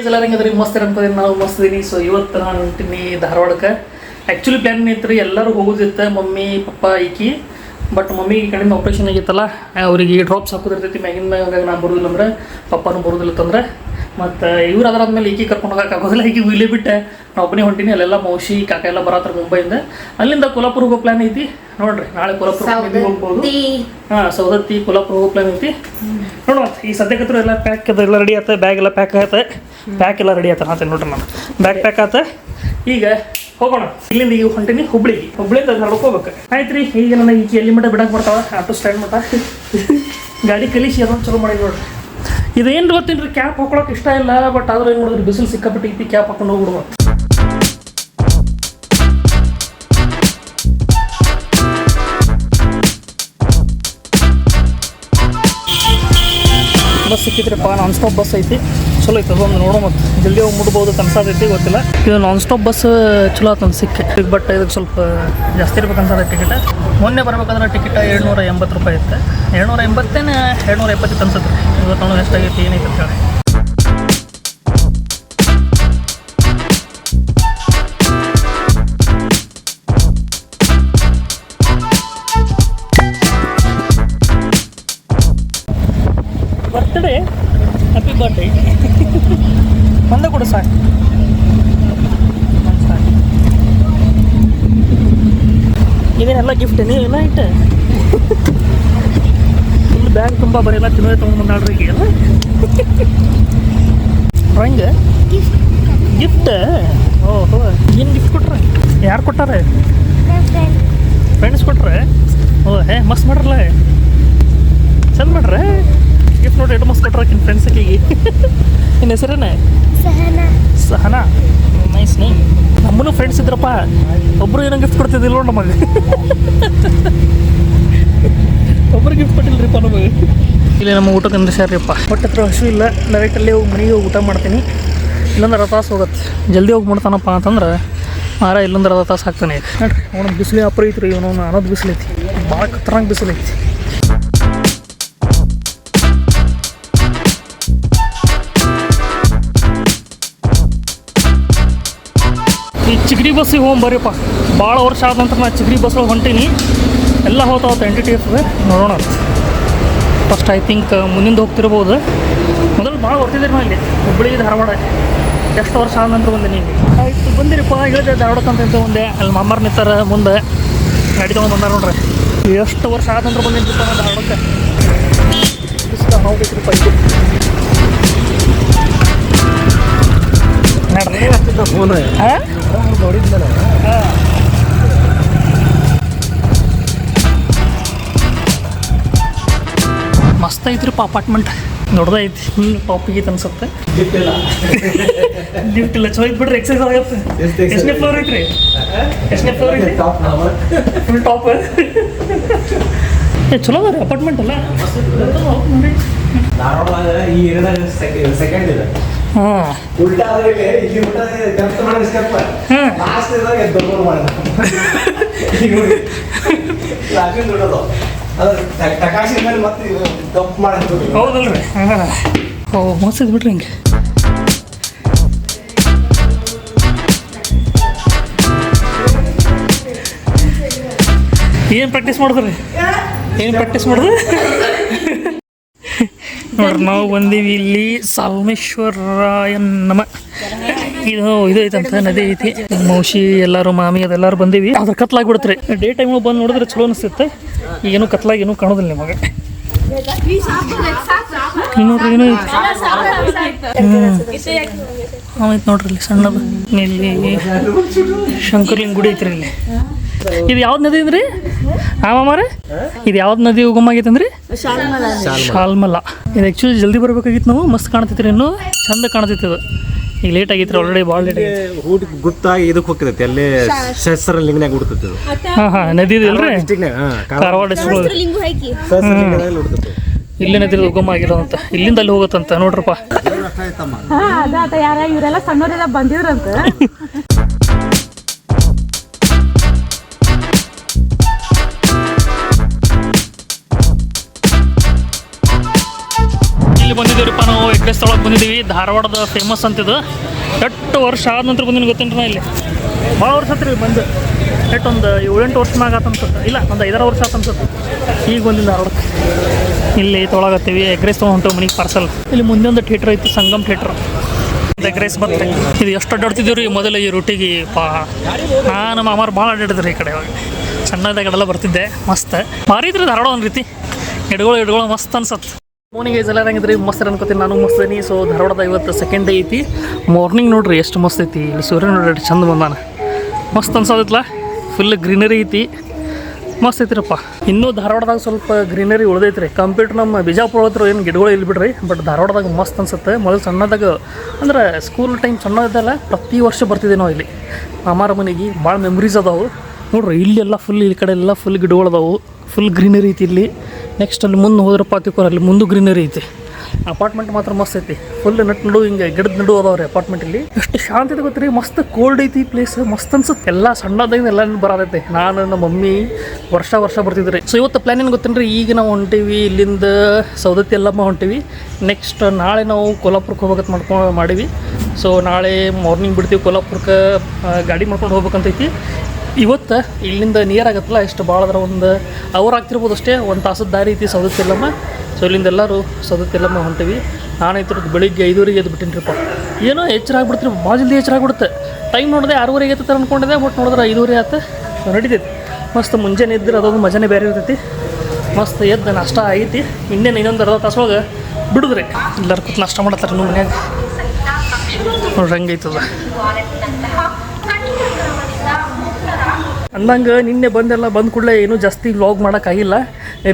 ಎಲ್ಲರಂಗದ್ರಿ ಮಸ್ತ್ ಅನ್ಕೋದ್ರಿ ನಾವು ಮಸ್ತ್ ಇದೀನಿ. ಸೊ ಇವತ್ತು ನಾನು ಹೊಂಟೀನಿ ಧಾರವಾಡಕ್ಕೆ. ಆ್ಯಕ್ಚುಲಿ ಪ್ಲ್ಯಾನ್ ಐತ್ರಿ ಎಲ್ಲರೂ ಹೋಗೋದಿತ್ತು, ಮಮ್ಮಿ, ಪಪ್ಪ, ಈಕಿ. ಬಟ್ ಮಮ್ಮಿ ಕಡೆಯಿಂದ ಆಪ್ರೇಷನ್ ಆಗಿತ್ತಲ್ಲ, ಅವರಿಗೆ ಡ್ರಾಪ್ಸ್ ಹಾಕೋದಿರ್ತೈತಿ, ಮ್ಯಾಗಿನ ಮ್ಯಾಗ ನಾನು ಬರೋದಿಲ್ಲ ಅಂದ್ರೆ, ಪಪ್ಪನೂ ಬರೋದಿಲ್ಲ ತಂದ್ರೆ ಮತ್ತು ಇವ್ರು ಅದ್ರಾದ್ಮೇಲೆ ಈಕಿ ಕರ್ಕೊಂಡು ಹೋಗಕ್ಕೆ ಆಗೋದಿಲ್ಲ. ಈಗ ಇಲ್ಲೇ ಬಿಟ್ಟೆ. ನಾ ಒಬ್ಬನೇ ಹೊಂಟಿನಿ ಅಲ್ಲೆಲ್ಲ ಮೌಶಿ ಕಾಕ ಎಲ್ಲ ಬರತ್ತಾರ ಮುಂಬೈಯಿಂದ. ಅಲ್ಲಿಂದ ಕೊಲ್ಲಾಪುರ ಹೋಗೋ ಪ್ಲ್ಯಾನ್ ಐತಿ. ನೋಡ್ರಿ ನಾಳೆ ಕೊಲ್ಲಾಪುರ ಹೋಗ್ಬೋದು. ಹಾಂ ಸೌದತ್ತಿ ಕೊಲ್ಲಾಪುರ ಹೋಗೋ ಪ್ಲಾನ್ ಐತಿ. ನೋಡೋಣ ಈ ಸದ್ಯಕ್ಕೆ ಎಲ್ಲ ಪ್ಯಾಕ್ ಎಲ್ಲ ರೆಡಿ ಆತ ಬ್ಯಾಗ್ ಎಲ್ಲ ಪ್ಯಾಕ್ ಆತ. ಪ್ಯಾಕ್ ಎಲ್ಲ ರೆಡಿ ಆತ ಮತ್ತೆ ನೋಡ್ರಿ ನಾನು. ಬ್ಯಾಗ್ ಪ್ಯಾಕ್ ಆತ. ಈಗ ಹೋಗೋಣ. ಇಲ್ಲಿಂದ ಈಗ ಹೊಂಟಿನಿ ಹುಬ್ಳಿಗೆ. ಹುಬ್ಳಿಯಿಂದ ನಡ್ಕೋಬೇಕು ಆಯ್ತು ರೀ ಈಗ ನನಗೆ ಈಕೆ ಎಲ್ಲಿ ಮಟ್ಟ ಬಿಡಕ್ಕೆ ಬರ್ತಾವ ಆಟೋ ಸ್ಟ್ಯಾಂಡ್ ಮಟ್ಟ ಗಾಡಿ ಕಲಿಸಿ ಅದೊಂದು ಚಲೋ ಮಾಡಿ ನೋಡ್ರಿ. ಇದೇನು ಗೊತ್ತೇನು ರೀ ಕ್ಯಾಪ್ ಹಾಕೊಳಕ್ಕೆ ಇಷ್ಟ ಇಲ್ಲ ಬಟ್ ಆದ್ರೆ ಏನು ನೋಡಿದ್ರೆ ಬಿಸಿಲು ಸಿಕ್ಕಾಪಟ್ಟೆ ಕ್ಯಾಪ್ ಹಾಕೊಂಡು ಹೋಗ್ಬಿಡುವ. ಬಸ್ ಸಿಕ್ಕಿದ್ರಪ್ಪ ನಾನ್ ಸ್ಟಾಪ್ ಬಸ್ ಐತಿ. ಚಲೋ ಐತೆ, ಅದೊಂದು ನೋಡೋ ಮತ್ತು ಜಲ್ದಿ ಹೋಗಿ ಮುಟ್ಬೋದು ಕನ್ಸಾದೈತಿ ಗೊತ್ತಿಲ್ಲ. ಇದು ನಾನ್ ಸ್ಟಾಪ್ ಬಸ್ ಚಲೋ ಅಂತ ಸಿಕ್ಕೆ ಬಟ್ ಇದಕ್ಕೆ ಸ್ವಲ್ಪ ಜಾಸ್ತಿ ಇರ್ಬೇಕು ಅನ್ಸದ ಟಿಕೆಟ್ ಮೊನ್ನೆ ಬರ್ಬೇಕಾದ್ರೆ ಟಿಕೆಟ್ ಏಳ್ನೂರ ಎಂಬತ್ತು ರೂಪಾಯಿ ಇತ್ತು. ಏಳ್ನೂರ ಎಂಬತ್ತೇನೆ ಏಳ್ನೂರ ಎಪ್ಪತ್ತಿತ್ತು ಅನ್ಸುತ್ತೆ. ಇವತ್ತು ನೋಡಿ ಎಷ್ಟಾಗೈತಿ, ಏನೈತೆ ಅಂತ ಹೇಳಿ. ಇದೇನೆಲ್ಲ ಗಿಫ್ಟ್ ನೀವೆಲ್ಲ ಇಟ್ಟ ಫುಲ್ ಬ್ಯಾಗ್ ತುಂಬ ಬರೀಲ್ಲ ತಿನ್ನೋದೇ ತೊಗೊಂಡ್ಬಂದಾಡ್ರಿ ಈಗ ಎಲ್ಲ. ಗಿಫ್ಟ್ ಗಿಫ್ಟ್ ಓಹೋ ಏನು ಗಿಫ್ಟ್ ಕೊಟ್ರೆ? ಯಾರು ಕೊಟ್ಟಾರೆ? ಫ್ರೆಂಡ್ಸ್ ಕೊಟ್ರೆ? ಓ ಹೇ ಮಸ್ತ್ ಮಾಡ್ರಲ್ಲ. ಚಂದ ಮಾಡ್ರೆ? ಗಿಫ್ಟ್ ನೋಡಿ ಎಷ್ಟು ಮಸ್ತ್ ಕೊಟ್ರೆ ಫ್ರೆಂಡ್ಸ್ ಆಕಿಗೆ. ನಿನ್ನ ಹೆಸರೇನೆ? ಸಹನಾ? ನೈಸ್ ನೇಮ್ ನಮ್ಮನ್ನು ಫ್ರೆಂಡ್ಸ್ ಇದ್ರಪ್ಪ. ಒಬ್ಬರು ಏನೋ ಗಿಫ್ಟ್ ಕೊಡ್ತಿದ್ದಿಲ್ಲ ನಮಗೆ ಒಬ್ರು ಗಿಫ್ಟ್ ಕೊಟ್ಟಿಲ್ಲರಿಪ್ಪ ನಮಗೆ. ಇಲ್ಲಿ ನಮ್ಮ ಊಟ ನಿಂದ್ರಿಸ್ಯಾರ್ರಿಪ್ಪ ಬಟ್ ಹತ್ರ ಹಸು ಇಲ್ಲ. ಡೈರೆಕ್ಟ್ ಅಲ್ಲಿ ಹೋಗಿ ಮನೆಗೆ ಹೋಗಿ ಊಟ ಮಾಡ್ತೀನಿ. ಇಲ್ಲೊಂದು ರಥ ತಾಸು ಹೋಗುತ್ತೆ. ಜಲ್ದಿ ಹೋಗಿ ಮಾಡ್ತಾನಪ್ಪ ಅಂತಂದ್ರೆ ಮಾರ ಇಲ್ಲೊಂದು ರಥ ತಾಸು ಹಾಕ್ತಾನೆ ನೋಡ್ರಿ ಅವನ ಬಿಸಿಲು ಅಪ್ರ ಐತ್ರಿ ಇವನು ಅನ್ನೋದು ಬಿಸಿಲೈತಿ. ಭಾಳ ಖತರ್ನಾಕ್ ಬಿಸಿಲು ಈ ಚಿಗ್ರಿ ಬಸ್ಸಿಗೆ ಹೋಗಿ ಬರೀಪ್ಪ ಭಾಳ ವರ್ಷ ಆದ ನಂತರ ನಾನು ಚಿಗ್ರಿ ಬಸ್ ಒಳಗೆ ಹೊಂಟೀನಿ. ಎಲ್ಲ ಹೋಗ್ತಾವ ಎನ್ ಟಿ ಎಫ್ ನೋಡೋಣ. ಫಸ್ಟ್ ಐ ಥಿಂಕ್ ಮುಂದಿಂದ ಹೋಗ್ತಿರ್ಬೋದು. ಮೊದಲು ಭಾಳ ಬರ್ತಿದ್ದೀರಿ ನಾ ಇಲ್ಲಿ. ಹುಬ್ಬಳ್ಳಿ, ಧಾರವಾಡ. ಎಷ್ಟು ವರ್ಷ ಆದ ನಂತರ ಬಂದೆ ನೀವು ಆಯ್ತು ಬಂದಿರಿಪ್ಪ. ಹೇಳಿದೆ ಧಾರವಾಡಕ್ಕಂತ ಒಂದೆ. ಅಲ್ಲಿ ಮಮ್ಮರ್ ನಿಂತಾರ ಮುಂದೆ. ಗಾಡಿ ತೊಗೊಂಡು ಬಂದಾರ ನೋಡ್ರಿ. ಎಷ್ಟು ವರ್ಷ ಆದ ನಂತರ ಬಂದಿದ್ದಪ್ಪ ಧಾರವಾಡಕ್ಕೆ. ಹೋಗ್ಬೇಕ್ರಿ ಹೋಗ್ಬೇಕ್ರಿಪ್ಪ ಮಸ್ತ್ ಐತ್ರಿಪ್ಪ ಅಪಾರ್ಟ್ಮೆಂಟ್. ದೊಡ್ಡದೈತಿ ಫುಲ್ ಟಾಪ್ ಗೀತ್ ಅನ್ಸುತ್ತೆ. ಲಿಫ್ಟ್ ಇಲ್ಲ. ಐತ್ ಬಿಡ್ರಿ ಎಕ್ಸೈಸ್ ಆಗತ್ತೆ? ಎಷ್ಟನೇ ಫ್ಲೋರ್ ಐತ್ರಿ? ಎಷ್ಟನೇ ಫ್ಲೋರ್ ಐತ್ರಿ? ಫುಲ್ ಟಾಪ್ ಏ ಚಲೋ ಅದ ರೀ ಅಪಾರ್ಟ್ಮೆಂಟ್ ಅಲ್ಲ. ಈ ಸೆಕೆಂಡ್ ಇದೆ. ಹೌದಲ್ರಿ ಓ ಬಿಡ್ರಿ ಹಿಂಗೆ. ಏನು ಪ್ರಾಕ್ಟೀಸ್ ಮಾಡಿದ್ರಿ? ಏನು ಪ್ರಾಕ್ಟೀಸ್ ಮಾಡಿದ್ರಿ? ನೋಡ್ರಿ ನಾವು ಬಂದೀವಿ ಇಲ್ಲಿ ಸಾಲ್ಮೇಶ್ವರಾಯನ್ ನಮ. ಇದು ಇದು ಐತಂತ ನದಿ ಐತಿ. ಮೌಶಿ, ಎಲ್ಲಾರು ಮಾಮಿ, ಅದೆಲ್ಲರೂ ಬಂದೀವಿ. ಅದ್ರ ಕತ್ಲಾಗಿ ಬಿಡುತ್ತೆ ಡೇ ಟೈಮ್ ಬಂದು ನೋಡಿದ್ರೆ ಚಲೋ ಅನಿಸುತ್ತೆ ಏನು ಕತ್ಲಾಗಿ ಏನು ಕಾಣೋದಿಲ್ಲ ನಿಮಗೆ. ನೋಡ್ರಿ ಆಯ್ತು ನೋಡ್ರಿ ಇಲ್ಲಿ ಶಂಕರ್ಲಿಂಗ ಗುಡಿ ಐತ್ರಿ ಇಲ್ಲಿ. ಇದು ಯಾವ್ದು ನದಿ ಅಂದ್ರಿ? ಆಮಾರ ಇದು ಯಾವ್ದು ನದಿ ಉಗಮ ಆಗೈತೆ ಅಂದ್ರಿ? ಶಾಲ್ಮಲ. ಇದು ಆಕ್ಚುಲಿ ಜಲ್ದಿ ಬರ್ಬೇಕಾಗಿತ್ತು ನಾವು. ಮಸ್ತ್ ಕಾಣ್ತೈತ್ರಿ ಇನ್ನು. ಚಂದ ಕಾಣ್ತೈತಿ ಇದು. ಈಗ ಲೇಟ್ ಆಗಿತ್ತು ಆಲ್ರೆಡಿ ಭಾಳ ಲೇಟ್ ಆಗಿತ್ತು. ಊಟ ಗುತ್ತಾಗಿ ಇದಕ್ಕೆ ಹೋಗ್ತೈತಿ ಅಲ್ಲೇ ಶಸ್ತ್ರ ಲಿಂಗನಾಗ ಹುಡ್ತೈತಿ ಇದು ಹಾಂ ಹಾಂ ನದಿ ಡಿಸ್ಟಿಕ್ನಾಗ ಶಸ್ತ್ರ ಲಿಂಗನಾಗ ಹುಡ್ತೈತಿ ಇಲ್ಲಿ ನದಿ ಉಗಮ ಆಗಿರೋದಂತ. ಇಲ್ಲಿಂದ ಅಲ್ಲಿ ಹೋಗುತ್ತಂತ ನೋಡ್ರಪ್ಪ. ಅದ ಯಾರ ಇವರೆಲ್ಲ ಸಣ್ಣವರೆಲ್ಲ ಬಂದಿದ್ರಂತ. ಇಲ್ಲಿ ಬಂದಿದ್ದೀವಪ್ಪ ನಾವು ಎಗ್ರೆಸ್ ತೊಳಗೆ ಬಂದಿದ್ದೀವಿ. ಧಾರವಾಡದ ಫೇಮಸ್ ಅಂತಿದ್ದು ಎಷ್ಟು ವರ್ಷ ಆದ ನಂತರ ಬಂದಿನ ಗೊತ್ತೇನ್ರಿ ನಾ ಇಲ್ಲಿ? ಭಾಳ ವರ್ಷ ಆತ್ರಿ ಬಂದು. ಎಷ್ಟು ಒಂದು ಏಳೆಂಟು ವರ್ಷ ಮ್ಯಾಗ ಆತ ಅನ್ಸುತ್ತೆ. ಇಲ್ಲ, ಒಂದು ಐದಾರು ವರ್ಷ ಆತ ಅನ್ಸುತ್ತೆ. ಈಗ ಬಂದಿನ ಧಾರವಾಡಕ್ಕೆ. ಇಲ್ಲಿ ತೊಳಗತ್ತೀವಿ, ಎಗ್ರೆಸ್ ತೊಗೊಂಡು ಹೊಂಟೇವೆ ಮನೆಗೆ ಪಾರ್ಸಲ್ ಇಲ್ಲಿ ಮುಂದೆ ಒಂದು ಥಿಯೇಟ್ರ್ ಐತಿ, ಸಂಗಮ್ ಥಿಯೇಟ್ರ್ ಎಗ್ರೆಸ್ ಬರ್ತೆ ಇದು ಎಷ್ಟು ಅಡ್ಡಾಡ್ತಿದ್ದೀವಿ ರೀ ಮೊದಲು ಈ ರೊಟ್ಟಿಗೆ ಪಾ ನಮ್ಮ ಮಾಮಾರು ಭಾಳ ಅಡ್ಡಾಡಿದ್ರಿ ಈ ಕಡೆ ಇವಾಗ. ಸಣ್ಣದಾಗೆಲ್ಲ ಬರ್ತಿದ್ದೆ, ಮಸ್ತ್. ಭಾರಿ ಇದ್ರಿ ಧಾರವಾಡ ಒಂದು ರೀತಿ. ಗಿಡಗಳು ಗಿಡಗಳು ಮಸ್ತ್ ಅನ್ಸತ್ತೆ ಮಾರ್ನಿಂಗ್ ಎಲ್ಲ ಹೆಂಗಿದ್ರಿ? ಮಸ್ತ್ ಅನ್ಕೋತೀನಿ. ನಾನು ಮಸ್ತ್ ಇದೀನಿ. ಸೊ ಧಾರವಾಡದ ಇವತ್ತು ಸೆಕೆಂಡ್ ಡೇ ಐತಿ. ಮಾರ್ನಿಂಗ್ ನೋಡ್ರಿ, ಎಷ್ಟು ಮಸ್ತ್ ಐತಿ. ಇಲ್ಲಿ ಸೂರ್ಯ ನೋಡ್ರಿ ಚಂದ ಬಂದಾನ. ಮಸ್ತ್ ಅನ್ಸೋದಿತ್ತಲ್ಲ ಫುಲ್ ಗ್ರೀನರಿ ಐತಿ. ಮಸ್ತ್ ಐತಿರಪ್ಪ. ಇನ್ನೂ ಧಾರವಾಡದಾಗ ಸ್ವಲ್ಪ ಗ್ರೀನರಿ ಉಳ್ದೈತ್ರಿ. ಕಂಪ್ಯೂಟರ್ ನಮ್ಮ ಬಿಜಾಪುರ ಹತ್ರ ಏನು ಗಿಡಗಳು ಇಲ್ಲಿ ಬಿಡ್ರಿ. ಬಟ್ ಧಾರವಾಡದಾಗ ಮಸ್ತ್ ಅನ್ಸುತ್ತೆ. ಮೊದಲು ಸಣ್ಣದಾಗ, ಅಂದ್ರೆ ಸ್ಕೂಲ್ ಟೈಮ್ ಸಣ್ಣ ಪ್ರತಿ ವರ್ಷ ಬರ್ತಿದ್ದೆ ನಾವು ಇಲ್ಲಿ. ಮಾಮಾರ ಮನೆಗೆ ಭಾಳ ಮೆಮ್ರೀಸ್ ಅದಾವು. ನೋಡ್ರಿ, ಇಲ್ಲೆಲ್ಲ ಫುಲ್ ಈ ಕಡೆ ಎಲ್ಲ ಫುಲ್ ಗಿಡಗಳು ಅದಾವು. ಫುಲ್ ಗ್ರೀನರಿ ಐತಿ ಇಲ್ಲಿ. ನೆಕ್ಸ್ಟ್ ಅಲ್ಲಿ ಮುಂದೆ ಹೋದ್ರಪ್ಪ ತಿಕ್ಕೋರ ಅಲ್ಲಿ ಮುಂದೆ ಗ್ರೀನರಿ ಐತಿ. ಅಪಾರ್ಟ್ಮೆಂಟ್ ಮಾತ್ರ ಮಸ್ತ್ ಐತಿ. ಫುಲ್ ನಟ್ ನಡು ಹಿಂಗೆ ಗಿಡದ ನಡು ಅದಾವ್ರಿ ಅಪಾರ್ಟ್ಮೆಂಟ್ ಇಲ್ಲಿ. ಎಷ್ಟು ಶಾಂತಿ ಗೊತ್ತ್ರಿ, ಮಸ್ತ್ ಕೋಲ್ಡ್ ಐತಿ ಪ್ಲೇಸ್ ಮಸ್ತ್ ಅನ್ಸುತ್ತೆ. ಎಲ್ಲ ಸಣ್ಣದಾಗಿ ಎಲ್ಲ ಬರತೈತೆ. ನಾನು, ನಮ್ಮ ಮಮ್ಮಿ ವರ್ಷ ವರ್ಷ ಬರ್ತಿದ್ರಿ. ಸೊ ಇವತ್ತು ಪ್ಲಾನ್ ಏನು ಗೊತ್ತೇನ್ರಿ? ಈಗ ನಾವು ಹೊಂಟೀವಿ, ಇಲ್ಲಿಂದ ಸೌದತ್ತಿ ಎಲ್ಲಮ್ಮ ಹೊಂಟೀವಿ. ನೆಕ್ಸ್ಟ್ ನಾಳೆ ನಾವು ಕೊಲ್ಹಾಪುರಕ್ಕೆ ಹೋಗ್ಬೇಕಂತ ಮಾಡ್ಕೊಂಡು ಮಾಡೀವಿ. ಸೊ ನಾಳೆ ಮಾರ್ನಿಂಗ್ ಬಿಡ್ತೀವಿ ಕೊಲ್ಹಾಪುರಕ್ಕೆ ಗಾಡಿ ಮಾಡ್ಕೊಂಡು ಹೋಗ್ಬೇಕಂತೈತಿ. ಇವತ್ತು ಇಲ್ಲಿಂದ ನಿಯರ್ ಆಗತ್ತಲ್ಲ ಎಷ್ಟು ಭಾಳ ಅದರ ಒಂದು ಅವರ್ ಆಗ್ತಿರ್ಬೋದು ಅಷ್ಟೇ, ಒಂದು ತಾಸದ ದಾರಿ ಐತಿ ಸೌದತ್ತಿಲ್ಲಮ್ಮ ಸೊ ಇಲ್ಲಿಂದ ಎಲ್ಲರೂ ಸೌದತ್ತಿಲ್ಲಮ್ಮ ಹೊಂಟಿವಿ. ನಾನೈತ್ರ ಬೆಳಿಗ್ಗೆ ಐದುವರೆಗೆ ಎದ್ದು ಬಿಟ್ಟಿನ್ರಿಪ್ಪ ಏನೋ ಎಚ್ಚರ ಆಗ್ಬಿಡ್ತೀರಿ ಭಾಳ ಜಲ್ದಿ ಎಚ್ಚರ ಆಗ್ಬಿಡುತ್ತೆ. ಟೈಮ್ ನೋಡಿದೆ ಆರೂವರೆಗೆ ಎತ್ತ ಅಂದ್ಕೊಂಡಿದೆ ಬಟ್ ನೋಡಿದ್ರೆ ಐದುವರೆ ಆತ ನಡೀತೈತಿ. ಮಸ್ತ್ ಮುಂಜಾನೆ ಇದ್ದರೆ ಅದೊಂದು ಮಜಾನೇ ಬೇರೆ ಇರ್ತೈತಿ. ಮಸ್ತ್ ಎದ್ದು ನಾಷ್ಟ ಐತಿ. ಇನ್ನೇನು ಇನ್ನೊಂದು ಅರ್ಧ ತಾಸೊಳಗೆ ಬಿಡುದ್ರಿ. ಎಲ್ಲರೂ ಕೂತ್ ನಾಷ್ಟ ಮಾಡತ್ತಾರೆ ನಿಮ್ಮ ಮನ್ಯಾಗ. ನೋಡ್ರಿ, ಹಂಗೈತದ. ಅಂದಂಗೆ ನಿನ್ನೆ ಬಂದೆಲ್ಲ ಬಂದ ಕೂಡಲೇ ಏನೂ ಜಾಸ್ತಿ ವ್ಲಾಗ್ ಮಾಡೋಕ್ಕಾಗಿಲ್ಲ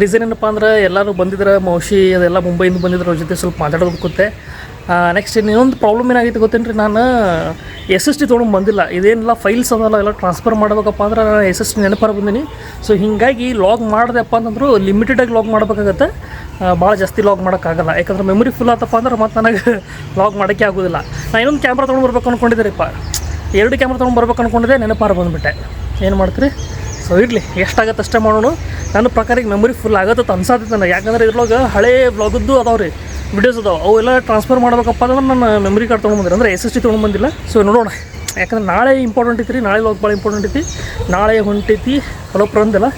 ರೀಸನ್ ಏನಪ್ಪ ಅಂದ್ರೆ ಎಲ್ಲರೂ ಬಂದಿದ್ರೆ, ಮೌಶಿ, ಅದೆಲ್ಲ ಮುಂಬೈಯಿಂದ ಬಂದಿದ್ರು, ಅವ್ರ ಜೊತೆ ಸ್ವಲ್ಪ ಮಾತಾಡೋದು ಕೂತೆ. ನೆಕ್ಸ್ಟ್ ಇನ್ನೊಂದು ಪ್ರಾಬ್ಲಮ್ ಏನಾಗಿತ್ತು ಗೊತ್ತೇನ್ರಿ ನಾನು? ಎಸ್ ಎಸ್ ಟಿ ತೊಗೊಂಡು ಬಂದಿಲ್ಲ. ಇದೇನಿಲ್ಲ ಫೈಲ್ಸ್ ಅದಲ್ಲ ಎಲ್ಲ ಟ್ರಾನ್ಸ್ಫರ್ ಮಾಡಬೇಕಪ್ಪ ಅಂದ್ರೆ ನಾನು ಎಸ್ ಎಸ್ ಟಿ ನೆನಪಾರ ಬಂದೀನಿ. ಸೊ ಹೀಗಾಗಿ ಲಾಗ್ ಮಾಡಿದೆಪ್ಪ ಅಂತಂದ್ರು ಲಿಮಿಟೆಡಾಗಿ ಲಾಗ್ ಮಾಡಬೇಕಾಗತ್ತೆ. ಭಾಳ ಜಾಸ್ತಿ ಲಾಗ್ ಮಾಡೋಕ್ಕಾಗಲ್ಲ ಯಾಕಂದ್ರೆ ಮೆಮೊರಿ ಫುಲ್ ಆತಪ್ಪ ಅಂದ್ರೆ ಮತ್ತೆ ನನಗೆ ಲಾಗ್ ಮಾಡೋಕ್ಕೆ ಆಗೋದಿಲ್ಲ. ನಾನು ಇನ್ನೊಂದು ಕ್ಯಾಮ್ರಾ ತೊಗೊಂಡು ಬರ್ಬೇಕು ಅಂದ್ಕೊಂಡಿದ್ದೀರಿಪ್ಪ ಎರಡು ಕ್ಯಾಮ್ರಾ ತೊಗೊಂಡು ಬರ್ಬೇಕು ಅಂದ್ಕೊಂಡಿದ್ದೆ ನೆನಪಾರ ಬಂದುಬಿಟ್ಟೆ. ಏನು ಮಾಡ್ತೀರಿ? ಸೊ ಇರಲಿ, ಎಷ್ಟಾಗತ್ತೆ ಅಷ್ಟೇ ಮಾಡೋಣ. ನನ್ನ ಪ್ರಕಾರ ಈಗ ಮೆಮೊರಿ ಫುಲ್ ಆಗತ್ತೆ ಅನ್ಸಾತೈತೆ ನನಗೆ. ಯಾಕಂದ್ರೆ ಇದ್ರೊಳಗೆ ಹಳೆ ಬ್ಲಾಗದ್ದು ಅದಾವೆ ರೀ ವಿಡಿಯೋಸ್ ಅದಾವೆ. ಅವೆಲ್ಲ ಟ್ರಾನ್ಸ್ಫರ್ ಮಾಡಬೇಕಪ್ಪ ಅಂದ್ರೆ ನನ್ನ ಮೆಮೊರಿ ಕಾರ್ಡ್ ತೊಗೊಂಡು ಅಂದರೆ ಎಸ್ ಎಸ್ ಟಿ ತೊಗೊಂಡು ಬಂದಿಲ್ಲ. ಸೊ ನೋಡೋಣ. ಯಾಕಂದ್ರೆ ನಾಳೆ ಇಂಪಾರ್ಟೆಂಟ್ ಐತಿ ರೀ ನಾಳೆ ಲಾಗ್ ಭಾಳ ಇಂಪಾರ್ಟೆಂಟ್ ಐತಿ. ನಾಳೆ ಹೊಂಟೈತಿ ಕೊಲ್ಲಾಪುರ ಅಂದಿಲ್ಲ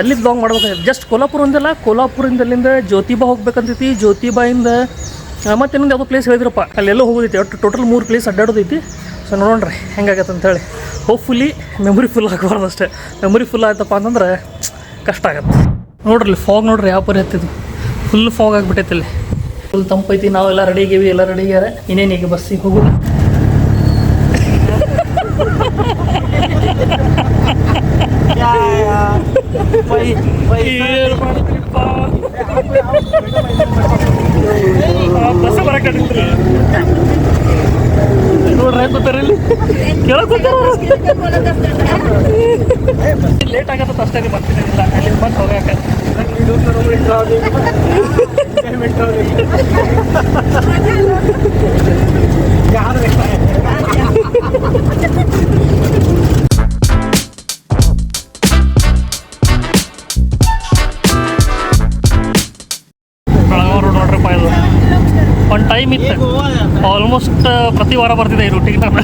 ಅಲ್ಲಿ ಬ್ಲಾಗ್ ಮಾಡ್ಬೇಕಾಗಿತ್ತು ಜಸ್ಟ್ ಕೊಲ್ಲಾಪುರ ಒಂದಿಲ್ಲ. ಕೊಲ್ಲಾಪುರಿಂದ ಅಲ್ಲಿಂದ ಜ್ಯೋತಿಬಾ ಹೋಗ್ಬೇಕಂತೈತಿ. ಜ್ಯೋತಿಬಾಯಿಂದ ಮತ್ತು ಇನ್ನೊಂದು ಯಾವುದೋ ಪ್ಲೇಸ್ ಹೇಳಿದ್ರಪ್ಪ. ಅಲ್ಲೆಲ್ಲೋ ಹೋಗೋದೈತಿ. ಒಟ್ಟು ಟೋಟಲ್ ಮೂರು ಪ್ಲೇಸ್ ಅಡ್ಡಾಡೋದೈತಿ. ಸೊ ನೋಡೋಣ್ರಿ ಹೆಂಗಾಗತ್ತೆ ಅಂತೇಳಿ. ಹೋಪ್ಫುಲಿ ಮೆಮೊರಿ ಫುಲ್ ಆಗಬಾರ್ದು ಅಷ್ಟೇ. ಮೆಮೊರಿ ಫುಲ್ ಆಯ್ತಪ್ಪ ಅಂತಂದ್ರೆ ಕಷ್ಟ ಆಗತ್ತೆ. ನೋಡ್ರಿ ಫಾಗ್ ನೋಡ್ರಿ ಯಾವ ಪರಿ ಹತ್ತಿದ್ದು ಫುಲ್ ಫಾಗ್ ಆಗಿಬಿಟ್ಟೈತಿ ಇಲ್ಲಿ. ಫುಲ್ ತಂಪೈತಿ ನಾವೆಲ್ಲ ರೆಡಿ ಆಗಿವಿ ಎಲ್ಲ ರೆಡಿ ಆಗ್ಯಾರ ಇನ್ನೇನು ಈಗ ಬಸ್ಸಿಗೆ? ಆ, ಬಸ್ ಬರಕತ್ತಿತ್ರಿ. ನೋಡ್ರಿ ಹೆಂಗ್ ಕೂತಾರ ಇಲ್ಲಿ? ಕೆಳಗ್ ಕೂತಾರ ಲೇಟ್ ಆಗತ್ತ ಅಷ್ಟೇ ರೀ ಬರ್ತೀನಿ ಇಲ್ಲ. ಅಲ್ಲಿ ಬಂದು ಹೋಗಾಕ ಬೆಳಗಾವ್ ರೋಡ್ ನೋಡ್ರಪ್ಪ ಇದು. ಒಂದು ಟೈಮ್ ಇತ್ತು. ಆಲ್ಮೋಸ್ಟ್ ಪ್ರತಿ ವಾರ ಬರ್ತಿದೆ ಈ ರೂಟಿಗೆ ನಾನು